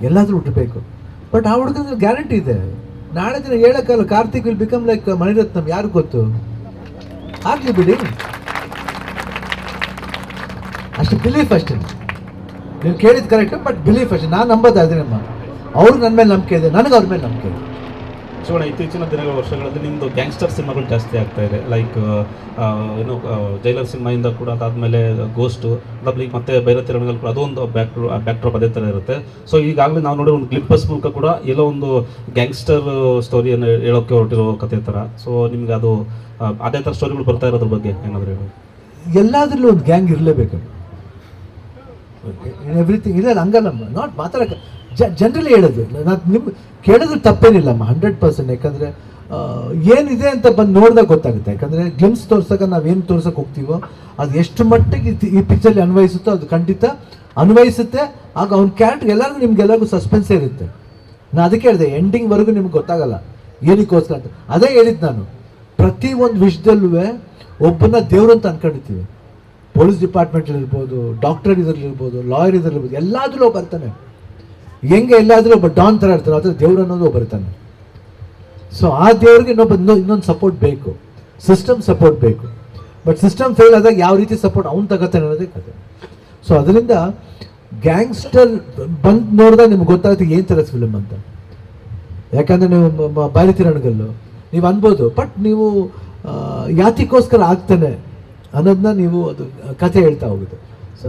Speaker 9: ಎಲ್ಲಾದರೂ ಹುಟ್ಟಬೇಕು ಬಟ್ ಆ ಹುಡುಗನ ಗ್ಯಾರಂಟಿ ಇದೆ. ನಾಳೆ ದಿನ ಹೇಳಕ್ಕಲ್ಲ Karthik will become like Maniratnam, ಯಾರು ಗೊತ್ತು? ಆಗ್ಲಿ ಬಿಡಿ. ಅಷ್ಟು ಬಿಲೀಫ್ ಅಷ್ಟೇ. ನೀವು ಕೇಳಿದ್ ಕರೆಕ್ಟ್ ಬಟ್ ಬಿಲೀಫ್ ಅಷ್ಟೇ. ನಾನು ನಂಬೋದಾದ್ರೆ ಅದನ್ನೇಮ್ಮ ಅವ್ರಿಗೆ ನನ್ನ ಮೇಲೆ ನಂಬಿಕೆ ಇದೆ. ನನಗೆ ಅವ್ರ ಮೇಲೆ ನಂಬಿಕೆ ಇದೆ.
Speaker 10: ಶಿವಣ್ಣ, ಇತ್ತೀಚಿನ ದಿನಗಳ ವರ್ಷಗಳಲ್ಲಿ ನಿಮ್ಮದು ಗ್ಯಾಂಗ್ಸ್ಟರ್ ಸಿನಿಮಾಗಳು ಜಾಸ್ತಿ ಆಗ್ತಾ ಇದೆ. ಲೈಕ್ ಏನು ಜೈಲರ್ ಸಿನಿಮಾಯಿಂದ ಕೂಡ ಅದಾದಮೇಲೆ ಗೋಸ್ಟು ಅದಾದ್ಮೇಲೆ ಮತ್ತೆ ಬೈರತಿ ರಣಗಳು ಕೂಡ ಅದೊಂದು ಬ್ಯಾಕ್ ಬ್ಯಾಕ್ ಡ್ರಾಪ್ ಅದೇ ಥರ ಇರುತ್ತೆ. ಸೊ ಈಗಾಗಲೇ ನಾವು ನೋಡಿರೋ ಒಂದು ಗ್ಲಿಂಪಸ್ ಮೂಲಕ ಕೂಡ ಎಲ್ಲೋ ಒಂದು ಗ್ಯಾಂಗ್ಸ್ಟರ್ ಸ್ಟೋರಿಯನ್ನು ಹೇಳೋಕ್ಕೆ ಹೊರಟಿರೋ ಕತೆ ಥರ ಸೊ ನಿಮ್ಗೆ ಅದು ಅದೇ ಥರ ಸ್ಟೋರಿಗಳು ಬರ್ತಾ ಇರೋದ್ರ ಬಗ್ಗೆ ಏನಾದರೂ ಹೇಳಿ.
Speaker 9: ಎಲ್ಲಾದ್ರಲ್ಲೂ ಒಂದು ಗ್ಯಾಂಗ್ ಇರಲೇಬೇಕು. ಎವ್ರಿಥಿಂಗ್ ಇಲ್ಲ ಹಂಗಲ್ಲ ನಾಟ್ ಮಾತಾಡಕ್ಕೆ. ಜನರಲಿ ಹೇಳೋದು. ನಾನು ನಿಮ್ಮ ಕೇಳೋದು ತಪ್ಪೇನಿಲ್ಲಮ್ಮ ಹಂಡ್ರೆಡ್ ಪರ್ಸೆಂಟ್ ಯಾಕಂದರೆ ಏನಿದೆ ಅಂತ ಬಂದು ನೋಡಿದಾಗ ಗೊತ್ತಾಗುತ್ತೆ. ಯಾಕಂದರೆ ಗ್ಲಿಮ್ಸ್ ನಾವು ನಾವೇನು ತೋರ್ಸೋಕೆ ಹೋಗ್ತೀವೋ, ಅದು ಎಷ್ಟು ಮಟ್ಟಿಗೆ ಈ ಪಿಕ್ಚರ್ಲಿ ಅನ್ವಯಿಸುತ್ತೋ ಅದು ಖಂಡಿತ ಅನ್ವಯಿಸುತ್ತೆ. ಆಗ ಅವ್ನ ಕ್ಯಾರೆಕ್ಟರ್ ಎಲ್ಲರಿಗೂ ನಿಮ್ಗೆಲ್ಲರಿಗೂ ಸಸ್ಪೆನ್ಸೇ ಇರುತ್ತೆ. ನಾನು ಅದಕ್ಕೆ ಹೇಳಿದೆ ಎಂಡಿಂಗ್ವರೆಗೂ ನಿಮ್ಗೆ ಗೊತ್ತಾಗಲ್ಲ. ಏನಕ್ಕೋಸ್ಕರ ಅಂತ. ಅದೇ ಹೇಳಿದ್ದು ನಾನು. ಪ್ರತಿ ಒಂದು ವಿಷಯದಲ್ಲೂ ಒಬ್ಬನ ದೇವ್ರು ಅಂತ ಅನ್ಕೊಂಡಿರ್ತೀವಿ. ಪೊಲೀಸ್ ಡಿಪಾರ್ಟ್ಮೆಂಟಲ್ಲಿರ್ಬೋದು ಡಾಕ್ಟರ್ ಇದರಲ್ಲಿರ್ಬೋದು ಲಾಯರ್ ಇದರಲ್ಲಿರ್ಬೋದು ಇರ್ಬೋದು ಎಲ್ಲಾದ್ರೂ ಒಬ್ಬ ಬರ್ತಾನೆ. ಹೆಂಗೆ ಎಲ್ಲಾದರೂ ಒಬ್ಬ ಡಾನ್ ಥರ ಇರ್ತಾರೆ ಆದರೆ ದೇವ್ರು ಅನ್ನೋದು ಬರ್ತಾನೆ ಸೊ ಆ ದೇವ್ರಿಗೆ ಇನ್ನೊಬ್ಬ ಇನ್ನೊ- ಇನ್ನೊಂದು ಸಪೋರ್ಟ್ ಬೇಕು. ಸಿಸ್ಟಮ್ ಸಪೋರ್ಟ್ ಬೇಕು. ಬಟ್ ಸಿಸ್ಟಮ್ ಫೇಲ್ ಆದಾಗ ಯಾವ ರೀತಿ ಸಪೋರ್ಟ್ ಅವ್ನು ತಗೋತಾನೆ ಅನ್ನೋದೇ ಕತೆ. ಸೊ ಅದರಿಂದ ಗ್ಯಾಂಗ್ಸ್ಟರ್ ಬಂದು ನೋಡಿದಾಗ ನಿಮ್ಗೆ ಗೊತ್ತಾಗುತ್ತೆ ಏನು ಥರ ಫಿಲಮ್ ಅಂತ. ಯಾಕಂದರೆ ನೀವು ಬಾರಿ ತಿರಣಗಲ್ಲು ನೀವು ಅನ್ಬೋದು ಬಟ್ ನೀವು ಯಾತಿಗೋಸ್ಕರ ಆಗ್ತಾನೆ ಅನ್ನೋದನ್ನ ನೀವು ಅದು ಕಥೆ ಹೇಳ್ತಾ ಹೋಗುತ್ತೆ. So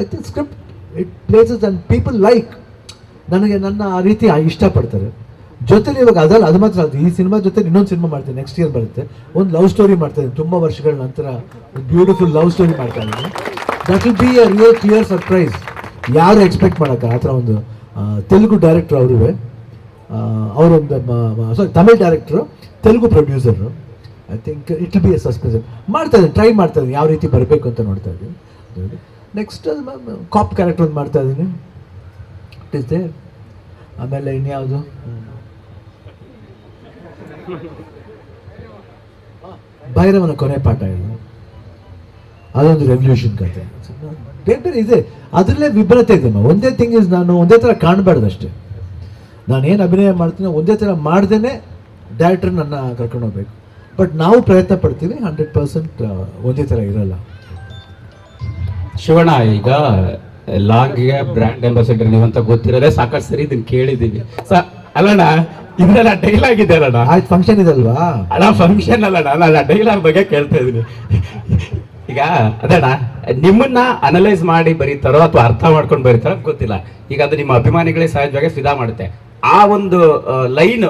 Speaker 9: I think script it places and people like ನನಗೆ ನನ್ನ ಆ ರೀತಿ ಇಷ್ಟಪಡ್ತಾರೆ. ಜೊತೆಲಿ ಇವಾಗ ಅದಲ್ಲ, ಅದು ಮಾತ್ರ ಅದು ಈ ಸಿನಿಮಾ ಜೊತೆ ಇನ್ನೊಂದು ಸಿನಿಮಾ ಮಾಡ್ತೀನಿ ನೆಕ್ಸ್ಟ್ ಇಯರ್ ಬರುತ್ತೆ. ಒಂದು ಲವ್ ಸ್ಟೋರಿ ಮಾಡ್ತಾ ಇದ್ದೀನಿ ತುಂಬ ವರ್ಷಗಳ ನಂತರ ಬ್ಯೂಟಿಫುಲ್ ಲವ್ ಸ್ಟೋರಿ ಮಾಡ್ತಾ ಇದ್ದೀನಿ. That will be a real clear surprise ಯಾರು ಎಕ್ಸ್ಪೆಕ್ಟ್ ಮಾಡೋಕ್ಕೆ ಆ ಥರ ಒಂದು ತೆಲುಗು ಡೈರೆಕ್ಟ್ರು ಅವರು ಅವರೊಂದು sorry Tamil director Telugu producer I think it be a suspense ಮಾಡ್ತಾ ಇದ್ದೀನಿ ಟ್ರೈ ಮಾಡ್ತಾ ಇದ್ದೀನಿ, ಯಾವ ರೀತಿ ಬರಬೇಕು ಅಂತ ನೋಡ್ತಾ ಇದ್ದೀನಿ. ನೆಕ್ಸ್ಟ್ ಕಾಪ್ ಕ್ಯಾರೆಕ್ಟರ್ ಒಂದು ಮಾಡ್ತಾ ಇದ್ದೀನಿ. ಇಟ್ ಇಸ್ ದೇರ್ ಆಮೇಲೆ ಇನ್ಯಾವುದು? ಭೈರವನ ಕೊನೆ ಪಾಠ ಇದು. ಅದೊಂದು ರೆವಲ್ಯೂಷನ್ ಕತೆ. ಬೇರೆ ಬೇರೆ ಇದೆ. ಅದರಲ್ಲೇ ವಿಭ್ರತೆ ಇದೆ ಒಂದೇ ಥಿಂಗ್ ಇಸ್ ನಾನು ಒಂದೇ ಥರ ಕಾಣಬಾರ್ದು ಅಷ್ಟೇ. ನಾನು ಏನು ಅಭಿನಯ ಮಾಡ್ತೀನಿ ಒಂದೇ ಥರ ಮಾಡ್ದೇನೆ ಡೈರೆಕ್ಟರ್ ನನ್ನ ಕರ್ಕೊಂಡು ಹೋಗ್ಬೇಕು. ಬಟ್ ನಾವು ಪ್ರಯತ್ನ ಪಡ್ತೀವಿ ಹಂಡ್ರೆಡ್ ಪರ್ಸೆಂಟ್ ಒಂದೇ ಥರ ಇರಲ್ಲ.
Speaker 5: ಶಿವಣ್ಣ, ಈಗ ಲಾಂಗ್ಗೆ ಬ್ರ್ಯಾಂಡ್ ಅಂಬಾಸಿಡರ್ ನೀವು ಅಂತ ಗೊತ್ತಿರೋದೇ ಸಾಕಷ್ಟು ಸರಿ ಇದನ್ನ ಕೇಳಿದೀವಿ ಸ ಅಲ್ಲಣ್ಣ ಇದೆಲ್ಲ ಡೈಲಾಗ್ ಇದೆ ಅಲ್ಲಣ್ಣ.
Speaker 9: ಆಯ್ತು ಫಂಕ್ಷನ್ ಇದಲ್ವಾ
Speaker 5: ಅಣ್ಣ ಫಂಕ್ಷನ್ ಅಲ್ಲಣ್ಣ ನಾನು ಡೈಲಾಗ್ ಬಗ್ಗೆ ಕೇಳ್ತಾ ಇದ್ದೀನಿ. ಈಗ ಅದಣ್ಣ ನಿಮ್ಮನ್ನ ಅನಲೈಸ್ ಮಾಡಿ ಬರೀತಾರೋ ಅಥವಾ ಅರ್ಥ ಮಾಡ್ಕೊಂಡು ಬರೀತಾರೋ ಗೊತ್ತಿಲ್ಲ. ಈಗ ಅದು ನಿಮ್ಮ ಅಭಿಮಾನಿಗಳೇ ಸಹಜವಾಗಿ ಫಿದಾ ಮಾಡುತ್ತೆ. ಆ ಒಂದು ಲೈನ್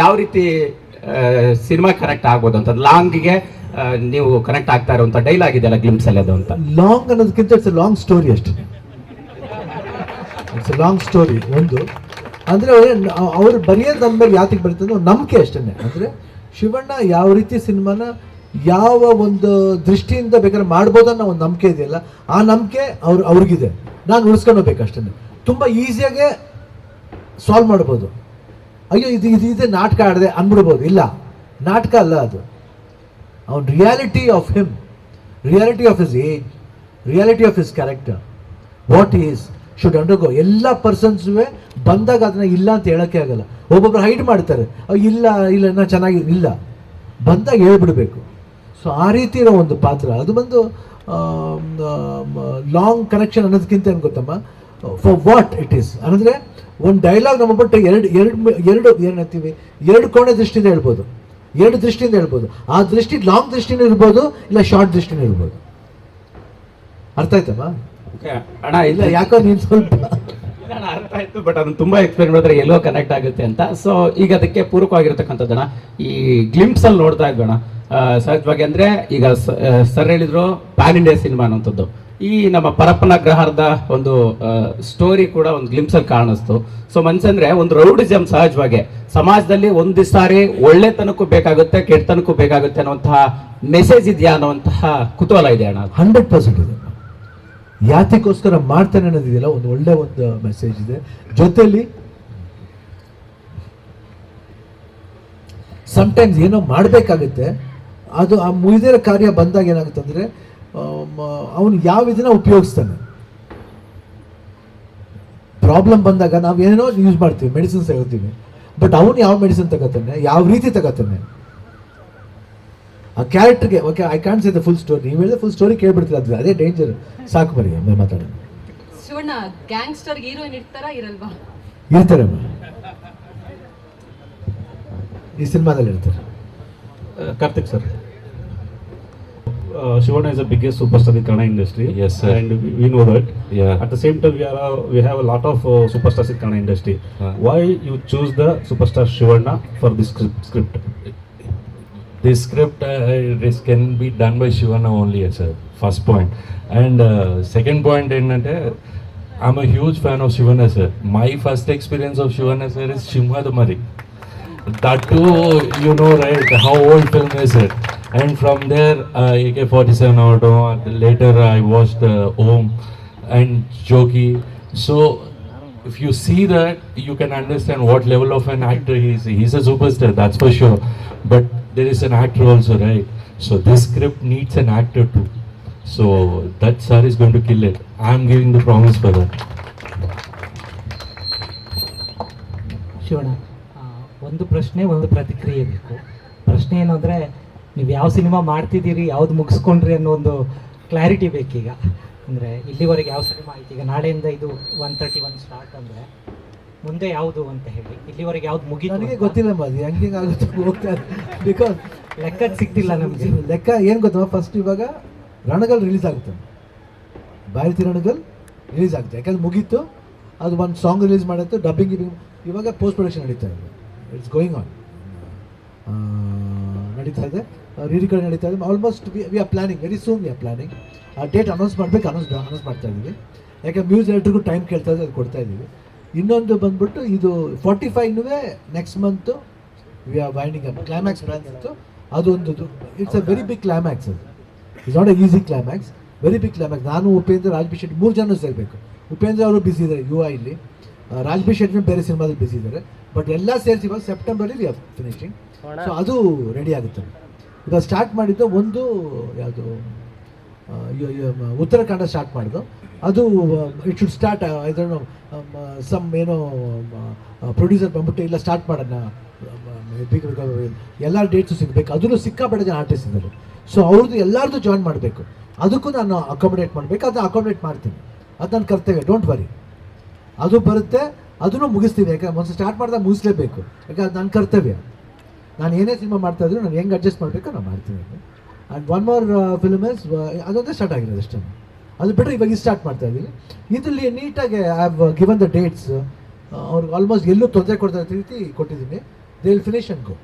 Speaker 5: ಯಾವ ರೀತಿ ಸಿನಿಮಾ ಕನೆಕ್ಟ್ ಆಗ್ಬೋದು ಅಂತ ಲಾಂಗಿಗೆ ನೀವು ಕನೆಕ್ಟ್ ಆಗ್ತಾ ಇರುವಂತ ಡೈಲಾಗ್ ಇದೆಯಲ್ಲ ಗ್ಲಿಮ್ಸ್ ಅಲ್ಲಿ ಅದು ಅಂತ.
Speaker 9: ಲಾಂಗ್ ಅನ್ನೋದಕ್ಕಿಂತ ಇಟ್ಸ್ ಲಾಂಗ್ ಸ್ಟೋರಿ ಅಷ್ಟೇ. ಇಟ್ಸ್ ಲಾಂಗ್ ಸ್ಟೋರಿ ಒಂದು ಅಂದರೆ ಅವ್ರು ಬರೆಯೋದು ಮೇಲೆ ಯಾತಿಗೆ ಬರುತ್ತೆ ಅಂದ್ರೆ ನಂಬಿಕೆ ಅಷ್ಟೇ ಅಂದರೆ ಶಿವಣ್ಣ ಯಾವ ರೀತಿ ಸಿನಿಮಾನ ಯಾವ ಒಂದು ದೃಷ್ಟಿಯಿಂದ ಬೇಕಾದ್ರೆ ಮಾಡ್ಬೋದು ಅನ್ನೋ ಒಂದು ನಂಬಿಕೆ ಇದೆಯಲ್ಲ, ಆ ನಂಬಿಕೆ ಅವ್ರು ಅವ್ರಿಗಿದೆ. ನಾನು ಉಳಿಸ್ಕೊಂಡು ಹೋಗ್ಬೇಕು ಅಷ್ಟೇ ತುಂಬ ಈಸಿಯಾಗೆ ಸಾಲ್ವ್ ಮಾಡ್ಬೋದು. ಅಯ್ಯೋ, ಇದು ಇದು ಇದೆ ನಾಟಕ ಆಡದೆ ಅಂದ್ಬಿಡ್ಬೋದು ಇಲ್ಲ, ನಾಟಕ ಅಲ್ಲ ಅದು. ಅವನ್ reality of him reality of his age reality of his character what is should undergo ಎಲ್ಲ ಪರ್ಸನ್ಸುವೆ ಬಂದಾಗ ಅದನ್ನ ಇಲ್ಲ ಅಂತ ಹೇಳೋಕ್ಕೆ ಆಗಲ್ಲ. ಒಬ್ಬೊಬ್ರು ಹೈಡ್ ಮಾಡ್ತಾರೆ. ಇಲ್ಲ ಇಲ್ಲ, ನಾ ಚೆನ್ನಾಗಿ, ಇಲ್ಲ. ಬಂದಾಗ ಹೇಳ್ಬಿಡ್ಬೇಕು. ಸೊ ಆ ರೀತಿ ಇರೋ ಒಂದು ಪಾತ್ರ. ಅದು ಬಂದು ಲಾಂಗ್ ಕನೆಕ್ಷನ್ ಅನ್ನೋದಕ್ಕಿಂತ ಏನು ಗೊತ್ತಮ್ಮ? ಫಾರ್ ವಾಟ್ ಇಟ್ ಈಸ್ ಅಂದರೆ, ಒಂದು ಡೈಲಾಗ್ ನಮ್ಮ ಬಿಟ್ಟು ಎರಡು ಎರಡು ಎರಡು, ಏನು ಹೇಳ್ತೀವಿ ಎರಡು ಕೋಣೆ ದೃಷ್ಟಿಯಿಂದ ಹೇಳ್ಬೋದು. ಎರಡು ದೃಷ್ಟಿಯಿಂದ ಹೇಳ್ಬೋದು. ಆ ದೃಷ್ಟಿ ಲಾಂಗ್ ದೃಷ್ಟಿನೂ ಇರ್ಬೋದು, ಇಲ್ಲ ಶಾರ್ಟ್ ದೃಷ್ಟಿನೂ ಇರ್ಬೋದು? ಅರ್ಥ ಆಯ್ತಮ್ಮ?
Speaker 5: ಅಣ್ಣ,
Speaker 9: ಇಲ್ಲ, ಯಾಕೋ ನೀನು ಸ್ವಲ್ಪ
Speaker 5: ಇಲ್ಲ ಅರ್ಥ ಆಯ್ತು ಬಟ್ ಅದನ್ನ ತುಂಬಾ ಎಕ್ಸ್ಪ್ಲೇನ್ ಮಾಡಿದ್ರೆ ಎಲ್ಲೋ ಕನೆಕ್ಟ್ ಆಗುತ್ತೆ ಅಂತ. ಸೊ ಈಗ ಅದಕ್ಕೆ ಪೂರಕವಾಗಿರ್ತಕ್ಕಂಥದ್ದಣ ಈ ಗ್ಲಿಂಪ್ಸ್ ಅಲ್ಲಿ ನೋಡ್ತಾ ಇದ್ವಣ ಸಹಜವಾಗಿ ಅಂದ್ರೆ ಈಗ ಸರ್ ಹೇಳಿದ್ರು ಪ್ಯಾನ್ ಇಂಡಿಯಾ ಸಿನಿಮಾ ಅನ್ನೋಂಥದ್ದು ಈ ನಮ್ಮ ಪರಪ್ಪನ ಗ್ರಹಾರದ ಒಂದು ಸ್ಟೋರಿ ಕೂಡ ಒಂದು ಗ್ಲಿಂಪ್ಸ್ ಅಲ್ಲಿ ಕಾಣಿಸ್ತು. ಸೊ ಮನ್ಸಂದ್ರೆ ಒಂದು ರೌಡಿಸಮ್ ಸಹಜವಾಗಿ. ಸಮಾಜದಲ್ಲಿ ಒಂದು ಸಾರಿ ಒಳ್ಳೆತನಕ್ಕೂ ಬೇಕಾಗುತ್ತೆ, ಕೆಟ್ಟತನಕ್ಕೂ ಬೇಕಾಗುತ್ತೆ ಅನ್ನುವಂತಹ ಮೆಸೇಜ್ ಇದೆಯಾ ಅನ್ನುವಂತಹ ಕುತೂಹಲ ಇದೆ ಅಣ್ಣ.
Speaker 9: ಹಂಡ್ರೆಡ್ ಪರ್ಸೆಂಟ್ ಇದೆ. ಯಾತಿಗೋಸ್ಕರ ಮಾಡ್ತಾನೆ ಅನ್ನೋದಿದೆಯಲ್ಲ, ಒಂದು ಒಳ್ಳೆ ಒಂದು ಮೆಸೇಜ್ ಇದೆ. ಜೊತೆಯಲ್ಲಿ ಸಮ್ಟೈಮ್ಸ್ ಏನೋ ಮಾಡಬೇಕಾಗುತ್ತೆ, ಅದು ಆ ಮುಗಿದಿರೋ ಕಾರ್ಯ ಬಂದಾಗ ಏನಾಗುತ್ತೆ ಅಂದರೆ ಅವನು ಯಾವ ಇದನ್ನ ಉಪಯೋಗಿಸ್ತಾನೆ. ಪ್ರಾಬ್ಲಮ್ ಬಂದಾಗ ನಾವು ಏನೇನೋ ಯೂಸ್ ಮಾಡ್ತೀವಿ ಮೆಡಿಸಿನ್ಸ್ ತಗೋತೀವಿ. ಬಟ್ ಅವನು ಯಾವ ಮೆಡಿಸಿನ್ ತಗೋತಾನೆ, ಯಾವ ರೀತಿ ತಗೋತಾನೆ? ಆ ಕ್ಯಾರೆಕ್ಟರ್ಗೆ okay I can say the full story ನೀವು ಹೇಳಿದ್ರೆ ಫುಲ್ ಸ್ಟೋರಿ ಕೇಳ್ಬಿಡ್ತೀರ ಅದು ಅದೇ ಡೇಂಜರ್ ಸಾಕು ಬರೀ ಆಮೇಲೆ ಮಾತಾಡೋಣ
Speaker 11: ಶಿವಣ್ಣ ಗ್ಯಾಂಗ್ಸ್ಟರ್ ಹೀರೋಯಿನ್ ಇರ್ತಾರಾ ಇರಲ್ವಾ
Speaker 9: ಇರ್ತಾರೆ ಈ ಸಿನಿಮಾದಲ್ಲಿ ಇರ್ತಾರೆ
Speaker 10: Karthik sir. Uh, Shivana is the biggest superstar in industry industry.
Speaker 3: Yes, sir.
Speaker 10: And we, we know that.
Speaker 3: Yeah.
Speaker 10: At the same time, we are uh, we have a lot of uh, superstars in Kannada industry.
Speaker 3: Uh.
Speaker 10: Why you choose the superstar Shivana for this script? script?
Speaker 3: this script uh, this can be done by Shivana only as a first point. And uh, second point ఏంటంటే I'm a huge fan of Shivana sir. My first experience of Shivana sir is Shimhadamari. That too, you know, right, how old film is it? And from there, uh, AK-47 Auto, later I watched uh, Om and Jogi. So, if you see that, you can understand what level of an actor he is. He's a superstar, that's for sure. But there is an actor also, right? So, this script needs an actor too. So, that sir is going to kill it. I'm giving the promise for that.
Speaker 11: Shivanna ಒಂದು ಪ್ರಶ್ನೆ ಒಂದು ಪ್ರತಿಕ್ರಿಯೆ ಬೇಕು ಪ್ರಶ್ನೆ ಏನಂದರೆ ನೀವು ಯಾವ cinema ಮಾಡ್ತಿದ್ದೀರಿ ಯಾವ್ದು ಮುಗಿಸ್ಕೊಂಡ್ರಿ ಅನ್ನೋ ಒಂದು ಕ್ಲಾರಿಟಿ ಬೇಕೀಗ ಅಂದರೆ ಇಲ್ಲಿವರೆಗೆ ಯಾವ ಸಿನಿಮಾ ಆಯ್ತು ಈಗ ನಾಳೆಯಿಂದ ಇದು ಒನ್ ತರ್ಟಿ ಒನ್ ಸ್ಟಾರ್ಟ್ ಅಂದರೆ ಮುಂದೆ ಯಾವುದು ಅಂತ ಹೇಳಿ. ಇಲ್ಲಿವರೆಗೆ ಯಾವ್ದು ಮುಗಿ
Speaker 9: ನನಗೆ
Speaker 11: ಅಂತ?
Speaker 9: ಗೊತ್ತಿಲ್ಲ ಅದು ಹೆಂಗೆ ಆಗುತ್ತೆ ಹೋಗ್ತಾ ಬಿಕಾಸ್
Speaker 11: ಲೆಕ್ಕ ಸಿಗ್ತಿಲ್ಲ ನಮಗೆ.
Speaker 9: ಲೆಕ್ಕ ಏನು ಗೊತ್ತಾ ಫಸ್ಟ್ ಇವಾಗ ರಣಗಲ್ ರಿಲೀಸ್ ಆಗುತ್ತೆ. ಭಾರತಿ ರಣಗಲ್ ರಿಲೀಸ್ ಆಗುತ್ತೆ. ಯಾಕಂದ್ರೆ ಮುಗೀತು ಅದು ಒಂದು ಸಾಂಗ್ ರಿಲೀಸ್ ಮಾಡುತ್ತೆ ಡಬ್ಬಿಂಗ್ ಇವಾಗ ಪೋಸ್ಟ್ ಪ್ರೊಡಕ್ಷನ್ ನಡೀತಾ ಇದೆ. ಇಟ್ಸ್ ಗೋಯಿಂಗ್ ಆನ್ ನಡೀತಾ ಇದೆ. ರೀ ರೆಕಾರ್ಡ್ ನಡೀತಾ ಇದೆ. Almost we are planning very soon we are planning ಆ ಡೇಟ್ ಅನೌನ್ಸ್ ಮಾಡಬೇಕು ಅನೌನ್ಸ್ ಅನೌನ್ಸ್ ಮಾಡ್ತಾ ಇದ್ದೀವಿ. ಯಾಕೆ ಮ್ಯೂಸ್ ಎಲ್ಟ್ರಿಗೂ ಟೈಮ್ ಕೇಳ್ತಾ ಇದ್ದೆ ಅದು ಕೊಡ್ತಾ ಇದ್ದೀವಿ. ಇನ್ನೊಂದು ಬಂದ್ಬಿಟ್ಟು ಇದು forty ಫೈವ್ನೂ next month we are winding up climax plan ಇತ್ತು. ಅದು ಒಂದು it's a very big climax ಅದು. It's not a easy climax very big climax ನಾನು ಉಪೇಂದ್ರ ರಾಜ್ಬಿ ಶೆಟ್ಟಿ ಮೂರು ಜನ ಸೇರಬೇಕು. ಉಪೇಂದ್ರ ಅವರು ಬಿಸಿ ಇದ್ದಾರೆ ಯು ಇಲ್ಲಿ. ರಾಜ್ಬಿ ಶೆಟ್ಟಿನ ಬೇರೆ ಸಿನಿಮಾದಲ್ಲಿ ಬಿಸಿ ಇದ್ದಾರೆ. ಬಟ್ ಎಲ್ಲ ಸೇರಿಸಿ ಇವಾಗ ಸೆಪ್ಟೆಂಬರಲ್ಲಿ ವಿ ಆರ್ ಫಿನಿಶಿಂಗ್ ಸೊ ಅದು ರೆಡಿ ಆಗುತ್ತೆ. ಇವಾಗ ಸ್ಟಾರ್ಟ್ ಮಾಡಿದ್ದು ಒಂದು ಯಾವುದು ಉತ್ತರಾಖಂಡ ಸ್ಟಾರ್ಟ್ ಮಾಡಿದ್ದು. ಅದು ಇಟ್ ಶುಡ್ ಸ್ಟಾರ್ಟ್ ಇದನ್ನು ಸಮ್ ಏನೋ ಪ್ರೊಡ್ಯೂಸರ್ ಬಂದ್ಬಿಟ್ಟು ಇಲ್ಲ ಸ್ಟಾರ್ಟ್ ಮಾಡೋಣ. ಎಲ್ಲ ಡೇಟ್ಸು ಸಿಗಬೇಕು. ಅದನ್ನು ಸಿಕ್ಕಾಪಟ್ಟೆ ಜನ ಆರ್ಟಿಸ್ಟ್ ಇದ್ದಾರೆ. ಸೊ ಅವ್ರದ್ದು ಎಲ್ಲರದ್ದು ಜಾಯಿನ್ ಮಾಡಬೇಕು. ಅದಕ್ಕೂ ನಾನು ಅಕಾಮಿಡೇಟ್ ಮಾಡಬೇಕು. ಅದನ್ನ ಅಕಾಮಿಡೇಟ್ ಮಾಡ್ತೀನಿ. ಅದು ನನ್ನ ಕರ್ತವ್ಯ. ಡೋಂಟ್ ವರಿ ಅದು ಬರುತ್ತೆ. ಅದನ್ನು ಮುಗಿಸ್ತೀವಿ. ಯಾಕಂದ್ರೆ ಒಂದು ಸ್ಟಾರ್ಟ್ ಮಾಡಿದಾಗ ಮುಗಿಸ್ಲೇಬೇಕು. ಯಾಕಂದ್ರೆ ಅದು ನನ್ನ ಕರ್ತವ್ಯ. ನಾನು ಏನೇ ಸಿನಿಮಾ ಮಾಡ್ತಾ ಇದ್ರು ನಾನು ಹೆಂಗೆ ಅಡ್ಜಸ್ಟ್ ಮಾಡಬೇಕು ನಾನು ಮಾಡ್ತೀನಿ. And one more film is ಅದೊಂದೇ ಸ್ಟಾರ್ಟ್ ಆಗಿರೋದು ಅಷ್ಟೇ. ಅದು ಬಿಟ್ಟರೆ ಇವಾಗ ಸ್ಟಾರ್ಟ್ ಮಾಡ್ತಾ ಇದ್ದೀವಿ ಇದರಲ್ಲಿ ನೀಟಾಗಿ I have given the dates ಅವ್ರಿಗೆ ಆಲ್ಮೋಸ್ಟ್ ಎಲ್ಲೂ ತೊಂದರೆ ಕೊಡ್ತಾ ರೀತಿ ಕೊಟ್ಟಿದ್ದೀನಿ. They will finish and go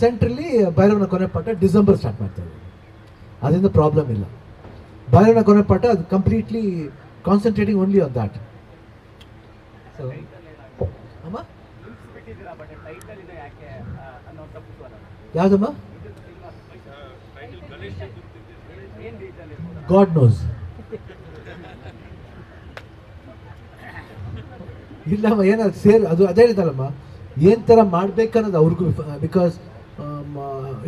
Speaker 9: ಸೆಂಟ್ರಲ್ಲಿ ಭೈರವನ ಕೊನೆ ಪಾಠ ಡಿಸೆಂಬರ್ ಸ್ಟಾರ್ಟ್ ಮಾಡ್ತಾ ಇದ್ದೀವಿ ಅದರಿಂದ ಪ್ರಾಬ್ಲಮ್ ಇಲ್ಲ. ಭೈರವನ ಕೊನೆ ಪಾಠ ಅದು completely concentrating only on that
Speaker 11: so
Speaker 9: ಅಮ್ಮ? ಯಾವುದಮ್ಮ? ಗಾಡ್ ನೋಸ್ ಇಲ್ಲಮ್ಮ, ಏನಾದ್ರು ಸೇರ್, ಅದು ಅದೇ ಹೇಳ್ತಾರಮ್ಮ ಏನು ಥರ ಮಾಡ್ಬೇಕನ್ನೋದು ಅವ್ರಿಗೂ ಬಿಕಾಸ್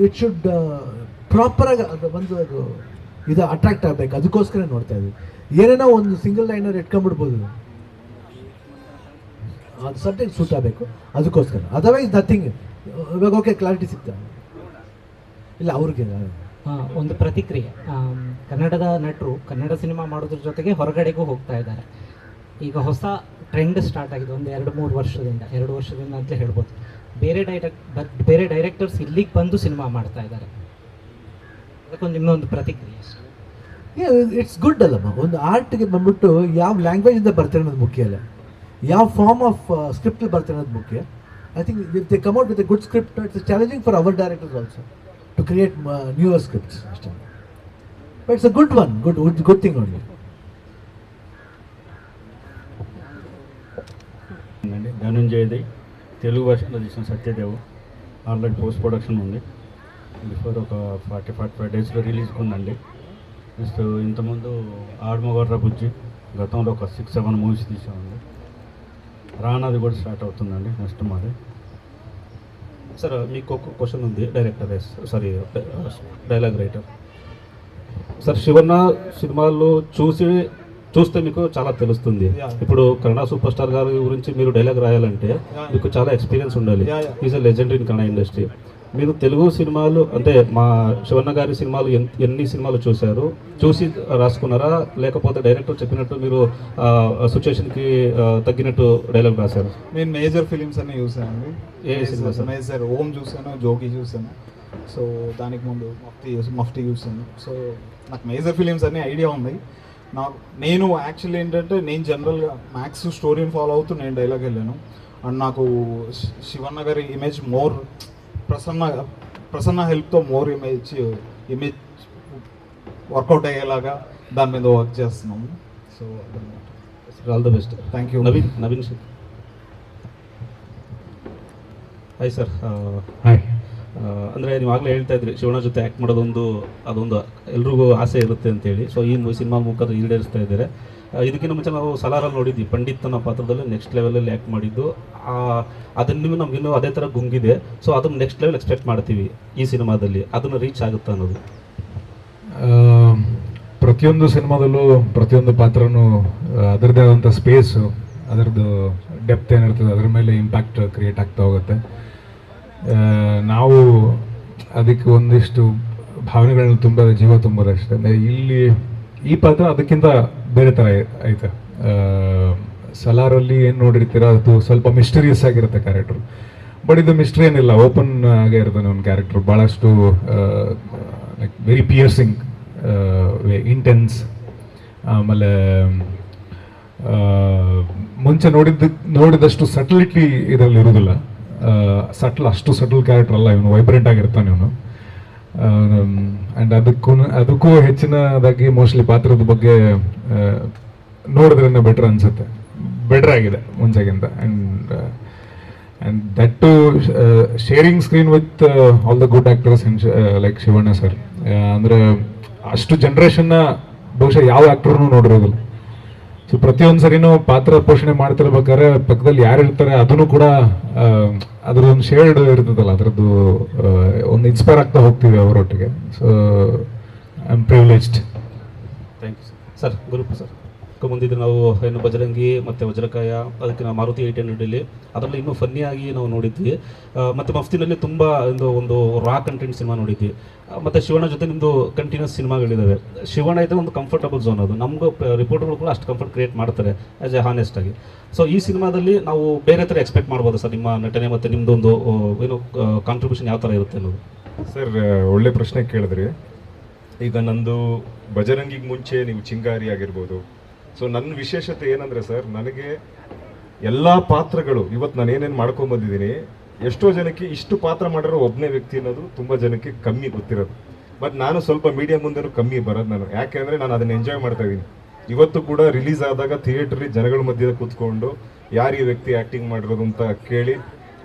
Speaker 9: ಇಟ್ ಶುಡ್ ಪ್ರಾಪರಾಗಿ ಅದು ಒಂದು ಅದು ಇದು ಅಟ್ರಾಕ್ಟ್ ಆಗಬೇಕು. ಅದಕ್ಕೋಸ್ಕರ ನೋಡ್ತಾ ಇದ್ವಿ. ಏನೇನೋ ಒಂದು ಸಿಂಗಲ್ ಲೈನರ್ ಇಟ್ಕೊಂಡ್ಬಿಡ್ಬೋದು. ಅದು ಸಬ್ಜೆಕ್ಟ್ ಸೂಟ್ ಆಗಬೇಕು. ಅದಕ್ಕೋಸ್ಕರ. ಅದರ್ವೈಸ್ ನಥಿಂಗ್ ಇವಾಗ ಓಕೆ ಕ್ಲಾರಿಟಿ ಸಿಗ್ತಾ ಇಲ್ಲ. ಅವ್ರಿಗೆ
Speaker 11: ಒಂದು ಪ್ರತಿಕ್ರಿಯೆ. ಕನ್ನಡದ ನಟರು, ಕನ್ನಡ ಸಿನಿಮಾ ಮಾಡೋದ್ರ ಜೊತೆಗೆ ಹೊರಗಡೆಗೂ ಹೋಗ್ತಾ ಇದ್ದಾರೆ. ಈಗ ಹೊಸ ಟ್ರೆಂಡ್ ಸ್ಟಾರ್ಟ್ ಆಗಿದೆ, ಒಂದು ಎರಡು ಮೂರು ವರ್ಷದಿಂದ, ಎರಡು ವರ್ಷದಿಂದ ಅಂತ ಹೇಳ್ಬೋದು. ಬೇರೆ ಡೈರೆಕ್ಟ್ ಬೇರೆ ಡೈರೆಕ್ಟರ್ಸ್ ಇಲ್ಲಿಗೆ ಬಂದು ಸಿನಿಮಾ ಮಾಡ್ತಾ ಇದ್ದಾರೆ. ಅದಕ್ಕೊಂದು ನಿಮ್ಮೊಂದು ಪ್ರತಿಕ್ರಿಯೆ.
Speaker 9: ಇಟ್ಸ್ ಗುಡ್ ಅಲ್ಲಮ್ಮ. ಒಂದು ಆರ್ಟ್ಗೆ ಬಂದ್ಬಿಟ್ಟು ಯಾವ ಲ್ಯಾಂಗ್ವೇಜಿಂದ ಬರ್ತಾರೆ ಅನ್ನೋದು ಮುಖ್ಯ ಅಲ್ಲ. ಯಾವ ಫಾರ್ಮ್ ಆಫ್ ಸ್ಕ್ರಿಪ್ಟ್ ಬರ್ತಾರೆ ಅನ್ನೋದು ಮುಖ್ಯ. I think they come out with good script it's challenging for our directors also to create uh, scripts scripts. It's a good one good good good, good
Speaker 8: thing ధనుంజయది తెలుగు భాషలో చూసిన Satyadev already post production ఉంది. Before ఒక forty forty five డేస్లో release ఉందండి. Next ఇంతకుముందు ఆడమగవర్ర బుజ్జి గతంలో ఒక సిక్స్ సెవెన్ మూవీస్ తీసామండి రానది కూడా స్టార్ట్ అవుతుందండి నెక్స్ట్ మాది.
Speaker 10: Sir, మీకు ఒక క్వశ్చన్ ఉంది director sorry dialogue writer sir Shivanna సినిమాల్లో చూసి చూస్తే మీకు చాలా తెలుస్తుంది. ఇప్పుడు కన్నడ సూపర్ స్టార్ గారి గురించి మీరు డైలాగ్ రాయాలంటే మీకు చాలా ఎక్స్పీరియన్స్ ఉండాలి. Is a legend in Kannada industry మీరు తెలుగు సినిమాలు అంటే మా శివన్న గారి సినిమాలు ఎన్- ఎన్ని సినిమాలు చూశారు? చూసి రాసుకున్నారా? లేకపోతే డైరెక్టర్ చెప్పినట్టు మీరు సిచ్యువేషన్కి తగ్గినట్టు డైలాగ్ రాశారు?
Speaker 12: నేను మేజర్ ఫిలిమ్స్ అన్ని చూసానండి
Speaker 10: ఏ సినిమా సార్?
Speaker 12: మేజర్ ఓం చూసాను జోగి చూసాను సో దానికి ముందు మఫ్టీ మఫ్టీ చూసాను సో నాకు మేజర్ ఫిలిమ్స్ అన్ని ఐడియా ఉంది. నాకు నేను యాక్చువల్లీ ఏంటంటే నేను జనరల్గా మ్యాథ్స్ స్టోరీని ఫాలో అవుతూ నేను డైలాగ్ వెళ్ళాను. అండ్ నాకు శివన్న గారి ఇమేజ్ మోర్ ప్రసన్న ప్రసన్న హెల్ప్తో మోర్ ఇమేజ్ ఇమేజ్ వర్కౌట్ అయ్యేలాగా దాని మీద వర్క్ చేస్తున్నాము so
Speaker 10: all the best
Speaker 12: thank you
Speaker 10: Naveen Naveen sir hi sir
Speaker 1: hi
Speaker 10: ಅಂದರೆ ನೀವು ಆಗಲೇ ಹೇಳ್ತಾ ಇದ್ರಿ ಶಿವಣ್ಣ ಜೊತೆ ಆ್ಯಕ್ಟ್ ಮಾಡೋದೊಂದು ಅದೊಂದು ಎಲ್ರಿಗೂ ಆಸೆ ಇರುತ್ತೆ ಅಂತೇಳಿ ಸೊ ಈ ಸಿನಿಮಾ ಮುಖಾಂತರ ಈಡೇರಿಸ್ತಾ ಇದ್ದಾರೆ ಆ, ಇದಕ್ಕಿಂತ ಮುಂಚೆ ನಾವು ಸಲಾರಲ್ಲಿ ನೋಡಿದ್ವಿ. ಪಂಡಿತ್ ಅನ್ನೋ ಪಾತ್ರದಲ್ಲಿ ನೆಕ್ಸ್ಟ್ ಲೆವೆಲಲ್ಲಿ ಆ್ಯಕ್ಟ್ ಮಾಡಿದ್ದು. ಅದನ್ನು ನಮಗಿನ್ನೂ ಅದೇ ಥರ ಗುಂಗಿದೆ. ಸೊ ಅದನ್ನು ನೆಕ್ಸ್ಟ್ ಲೆವೆಲ್ ಎಕ್ಸ್ಪೆಕ್ಟ್ ಮಾಡ್ತೀವಿ ಈ ಸಿನಿಮಾದಲ್ಲಿ. ಅದನ್ನು ರೀಚ್ ಆಗುತ್ತೆ ಅನ್ನೋದು.
Speaker 1: ಪ್ರತಿಯೊಂದು ಸಿನಿಮಾದಲ್ಲೂ ಪ್ರತಿಯೊಂದು ಪಾತ್ರನೂ ಅದರದ್ದೇ ಆದಂಥ ಸ್ಪೇಸು ಅದರದ್ದು ಡೆಪ್ತ್ ಏನಿರ್ತದೆ, ಅದ್ರ ಮೇಲೆ ಇಂಪ್ಯಾಕ್ಟ್ ಕ್ರಿಯೇಟ್ ಆಗ್ತಾ ಹೋಗುತ್ತೆ. ನಾವು ಅದಕ್ಕೆ ಒಂದಿಷ್ಟು ಭಾವನೆಗಳನ್ನ ತುಂಬ ಜೀವ ತುಂಬೋದಷ್ಟೇ ಇಲ್ಲಿ ಈ ಪಾತ್ರ ಅದಕ್ಕಿಂತ ಬೇರೆ ಥರ ಐತೆ. ಸಲಾರಲ್ಲಿ ಏನು ನೋಡಿರ್ತೀರ, ಅದು ಸ್ವಲ್ಪ ಮಿಸ್ಟೀರಿಯಸ್ ಆಗಿರುತ್ತೆ ಕ್ಯಾರೆಕ್ಟ್ರು ಬಟ್ ಇದು ಮಿಸ್ಟ್ರಿ ಏನಿಲ್ಲ ಓಪನ್ ಆಗೇ ಇರ್ತಾನೆ ಒಂದು ಕ್ಯಾರೆಕ್ಟ್ರು ಭಾಳಷ್ಟು ಲೈಕ್ ವೆರಿ ಪಿಯರ್ಸಿಂಗ್ ಇಂಟೆನ್ಸ್ ಆಮೇಲೆ ಮುಂಚೆ ನೋಡಿದ್ದ, ನೋಡಿದಷ್ಟು ಸಟಲಿಟಿ ಇದರಲ್ಲಿ ಇರೋದಿಲ್ಲ. ಸಟ್ಲ್ ಅಷ್ಟು ಸಟಲ್ ಕ್ಯಾರೆಕ್ಟರ್ ಅಲ್ಲ, ಇವನು ವೈಬ್ರೆಂಟ್ ಆಗಿರ್ತಾನೆ ಇವನು. ಆ್ಯಂಡ್ ಅದಕ್ಕೂ ಅದಕ್ಕೂ ಹೆಚ್ಚಿನದಾಗಿ ಮೋಸ್ಟ್ಲಿ ಪಾತ್ರದ ಬಗ್ಗೆ ನೋಡಿದ್ರೆ ನೋಡಿದ್ರೇನೆ ಬೆಟರ್ ಅನ್ಸುತ್ತೆ. ಬೆಟರ್ ಆಗಿದೆ ಮುಂಚೆಗಿಂತ. And and that to sharing screen with all the good actors like Shivanna sir ಅಂದರೆ ಅಷ್ಟು ಜನ್ರೇಷನ್ನ ಬಹುಶಃ ಯಾವ ಆ್ಯಕ್ಟರ್ನು ನೋಡಿರೋದಿಲ್ಲ. ಸೊ ಪ್ರತಿಯೊಂದು ಸರಿನೂ ಪಾತ್ರ ಪೋಷಣೆ ಮಾಡ್ತಿರ್ಬೇಕಾದ್ರೆ ಪಕ್ಕದಲ್ಲಿ ಯಾರು ಇರ್ತಾರೆ ಅದನ್ನು ಕೂಡ ಅದರೊಂದು ಶೇರ್ಡ್ ಇರ್ತದಲ್ಲ, ಅದರದ್ದು ಒಂದು ಇನ್ಸ್ಪೈರ್ ಆಗ್ತಾ ಹೋಗ್ತೀವಿ ಅವರೊಟ್ಟಿಗೆ. So I am privileged
Speaker 10: thank you sir sir Guruppa sir ಮುಂದಿದ್ದು ನಾವು ಏನು ಬಜರಂಗಿ ಮತ್ತು ವಜ್ರಕಾಯ ಅದಕ್ಕೆ ನಾವು ಮಾರುತಿ ಏಯ್ಟ್ ಹಂಡ್ರೆಡಲ್ಲಿ ಅದರಲ್ಲಿ ಇನ್ನೂ ಫನ್ನಿಯಾಗಿ ನಾವು ನೋಡಿದ್ವಿ. ಮತ್ತು ಮಫ್ತಿನಲ್ಲಿ ತುಂಬ ಒಂದು ಒಂದು ರಾ ಕಂಟೆಂಟ್ ಸಿನಿಮಾ ನೋಡಿದ್ವಿ. ಮತ್ತು ಶಿವಣ್ಣ ಜೊತೆ ನಿಮ್ಮದು ಕಂಟಿನ್ಯೂಸ್ ಸಿನಿಮಾಗಳಿದ್ದಾವೆ ಶಿವಣ್ಣ ಇದ್ದರೆ ಒಂದು ಕಂಫರ್ಟಬಲ್ ಝೋನ್ ಅದು. ನಮಗೂ ರಿಪೋರ್ಟ್ಗಳು ಕೂಡ ಅಷ್ಟು ಕಂಫರ್ಟ್ ಕ್ರಿಯೇಟ್ ಮಾಡ್ತಾರೆ ಆ್ಯಸ್ ಎ ಹಾನೆಸ್ಟ್ ಆಗಿ. ಸೊ ಈ ಸಿನಿಮಾದಲ್ಲಿ ನಾವು ಬೇರೆ ಥರ ಎಕ್ಸ್ಪೆಕ್ಟ್ ಮಾಡ್ಬೋದು ಸರ್, ನಿಮ್ಮ ನಟನೆ ಮತ್ತು ನಿಮ್ಮದು ಒಂದು ಏನು ಕಾಂಟ್ರಿಬ್ಯೂಷನ್ ಯಾವ ಥರ ಇರುತ್ತೆ ಅನ್ನೋದು?
Speaker 2: ಸರ್ ಒಳ್ಳೆ ಪ್ರಶ್ನೆ ಕೇಳಿದ್ರಿ. ಈಗ ನಂದು ಬಜರಂಗಿಗೆ ಮುಂಚೆ ನೀವು ಚಿಂಗಾರಿ ಆಗಿರ್ಬೋದು ಸೊ ನನ್ನ ವಿಶೇಷತೆ ಏನಂದ್ರೆ ಸರ್, ನನಗೆ ಎಲ್ಲ ಪಾತ್ರಗಳು, ಇವತ್ತು ನಾನು ಏನೇನು ಮಾಡ್ಕೊಂಡ್ ಬಂದಿದ್ದೀನಿ, ಎಷ್ಟೋ ಜನಕ್ಕೆ ಇಷ್ಟು ಪಾತ್ರ ಮಾಡಿರೋ ಒಬ್ಬನೇ ವ್ಯಕ್ತಿ ಅನ್ನೋದು ತುಂಬ ಜನಕ್ಕೆ ಕಮ್ಮಿ ಗೊತ್ತಿರೋದು. ಬಟ್ ನಾನು ಸ್ವಲ್ಪ ಮೀಡಿಯಾ ಮುಂದೆನೂ ಕಮ್ಮಿ ಬರೋದು ನಾನು. ಯಾಕೆಂದ್ರೆ ನಾನು ಅದನ್ನ ಎಂಜಾಯ್ ಮಾಡ್ತಾ ಇದ್ದೀನಿ ಇವತ್ತು ಕೂಡ ರಿಲೀಸ್ ಆದಾಗ ಥಿಯೇಟ್ರಲ್ಲಿ ಜನಗಳ ಮಧ್ಯೆ ಕೂತ್ಕೊಂಡು ಯಾರು ಈ ವ್ಯಕ್ತಿ ಆ್ಯಕ್ಟಿಂಗ್ ಮಾಡಿರೋದು ಅಂತ ಕೇಳಿ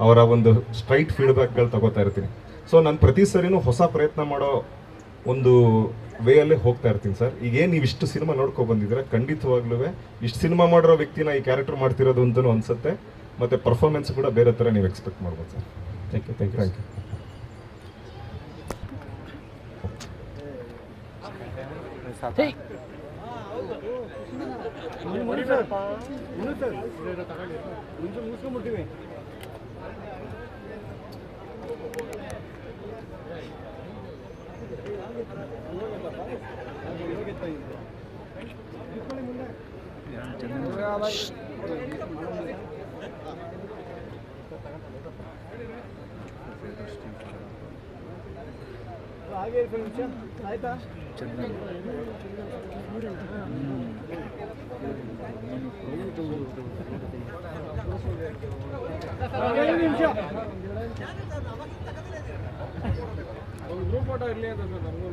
Speaker 2: ಅವರ ಒಂದು ಸ್ಟ್ರೈಟ್ ಫೀಡ್ಬ್ಯಾಕ್ಗಳು ತಗೋತಾ ಇರ್ತೀನಿ. ಸೊ ನಾನು ಪ್ರತಿ ಸರಿನೂ ಹೊಸ ಪ್ರಯತ್ನ ಮಾಡೋ ಒಂದು ವೇ ಅಲ್ಲೇ ಹೋಗ್ತಾ ಇರ್ತೀನಿ ಸರ್. ಈಗೇನು ನೀವು ಇಷ್ಟು ಸಿನಿಮಾ ನೋಡ್ಕೊ ಬಂದಿದ್ರೆ ಖಂಡಿತವಾಗ್ಲೂ ಇಷ್ಟು ಸಿನಿಮಾ ಮಾಡಿರೋ ವ್ಯಕ್ತಿನ ಈ ಕ್ಯಾರೆಕ್ಟರ್ ಮಾಡ್ತಿರೋದು ಅಂತಲೂ ಅನಿಸುತ್ತೆ. ಮತ್ತು ಪರ್ಫಾರ್ಮೆನ್ಸ್ ಕೂಡ ಬೇರೆ ಥರ ನೀವು ಎಕ್ಸ್ಪೆಕ್ಟ್ ಮಾಡ್ಬೋದು sir.
Speaker 10: Thank you thank you
Speaker 2: thank you
Speaker 13: ಹಾಗೆ ಇರ್ಕೊಂಡು ನಿಮಿಷ ಆಯ್ತಾ ನಿಮಿಷ ಫೋಟೋ ಇರಲಿ ಅಂತ ಸರ್ ನಮಗೂ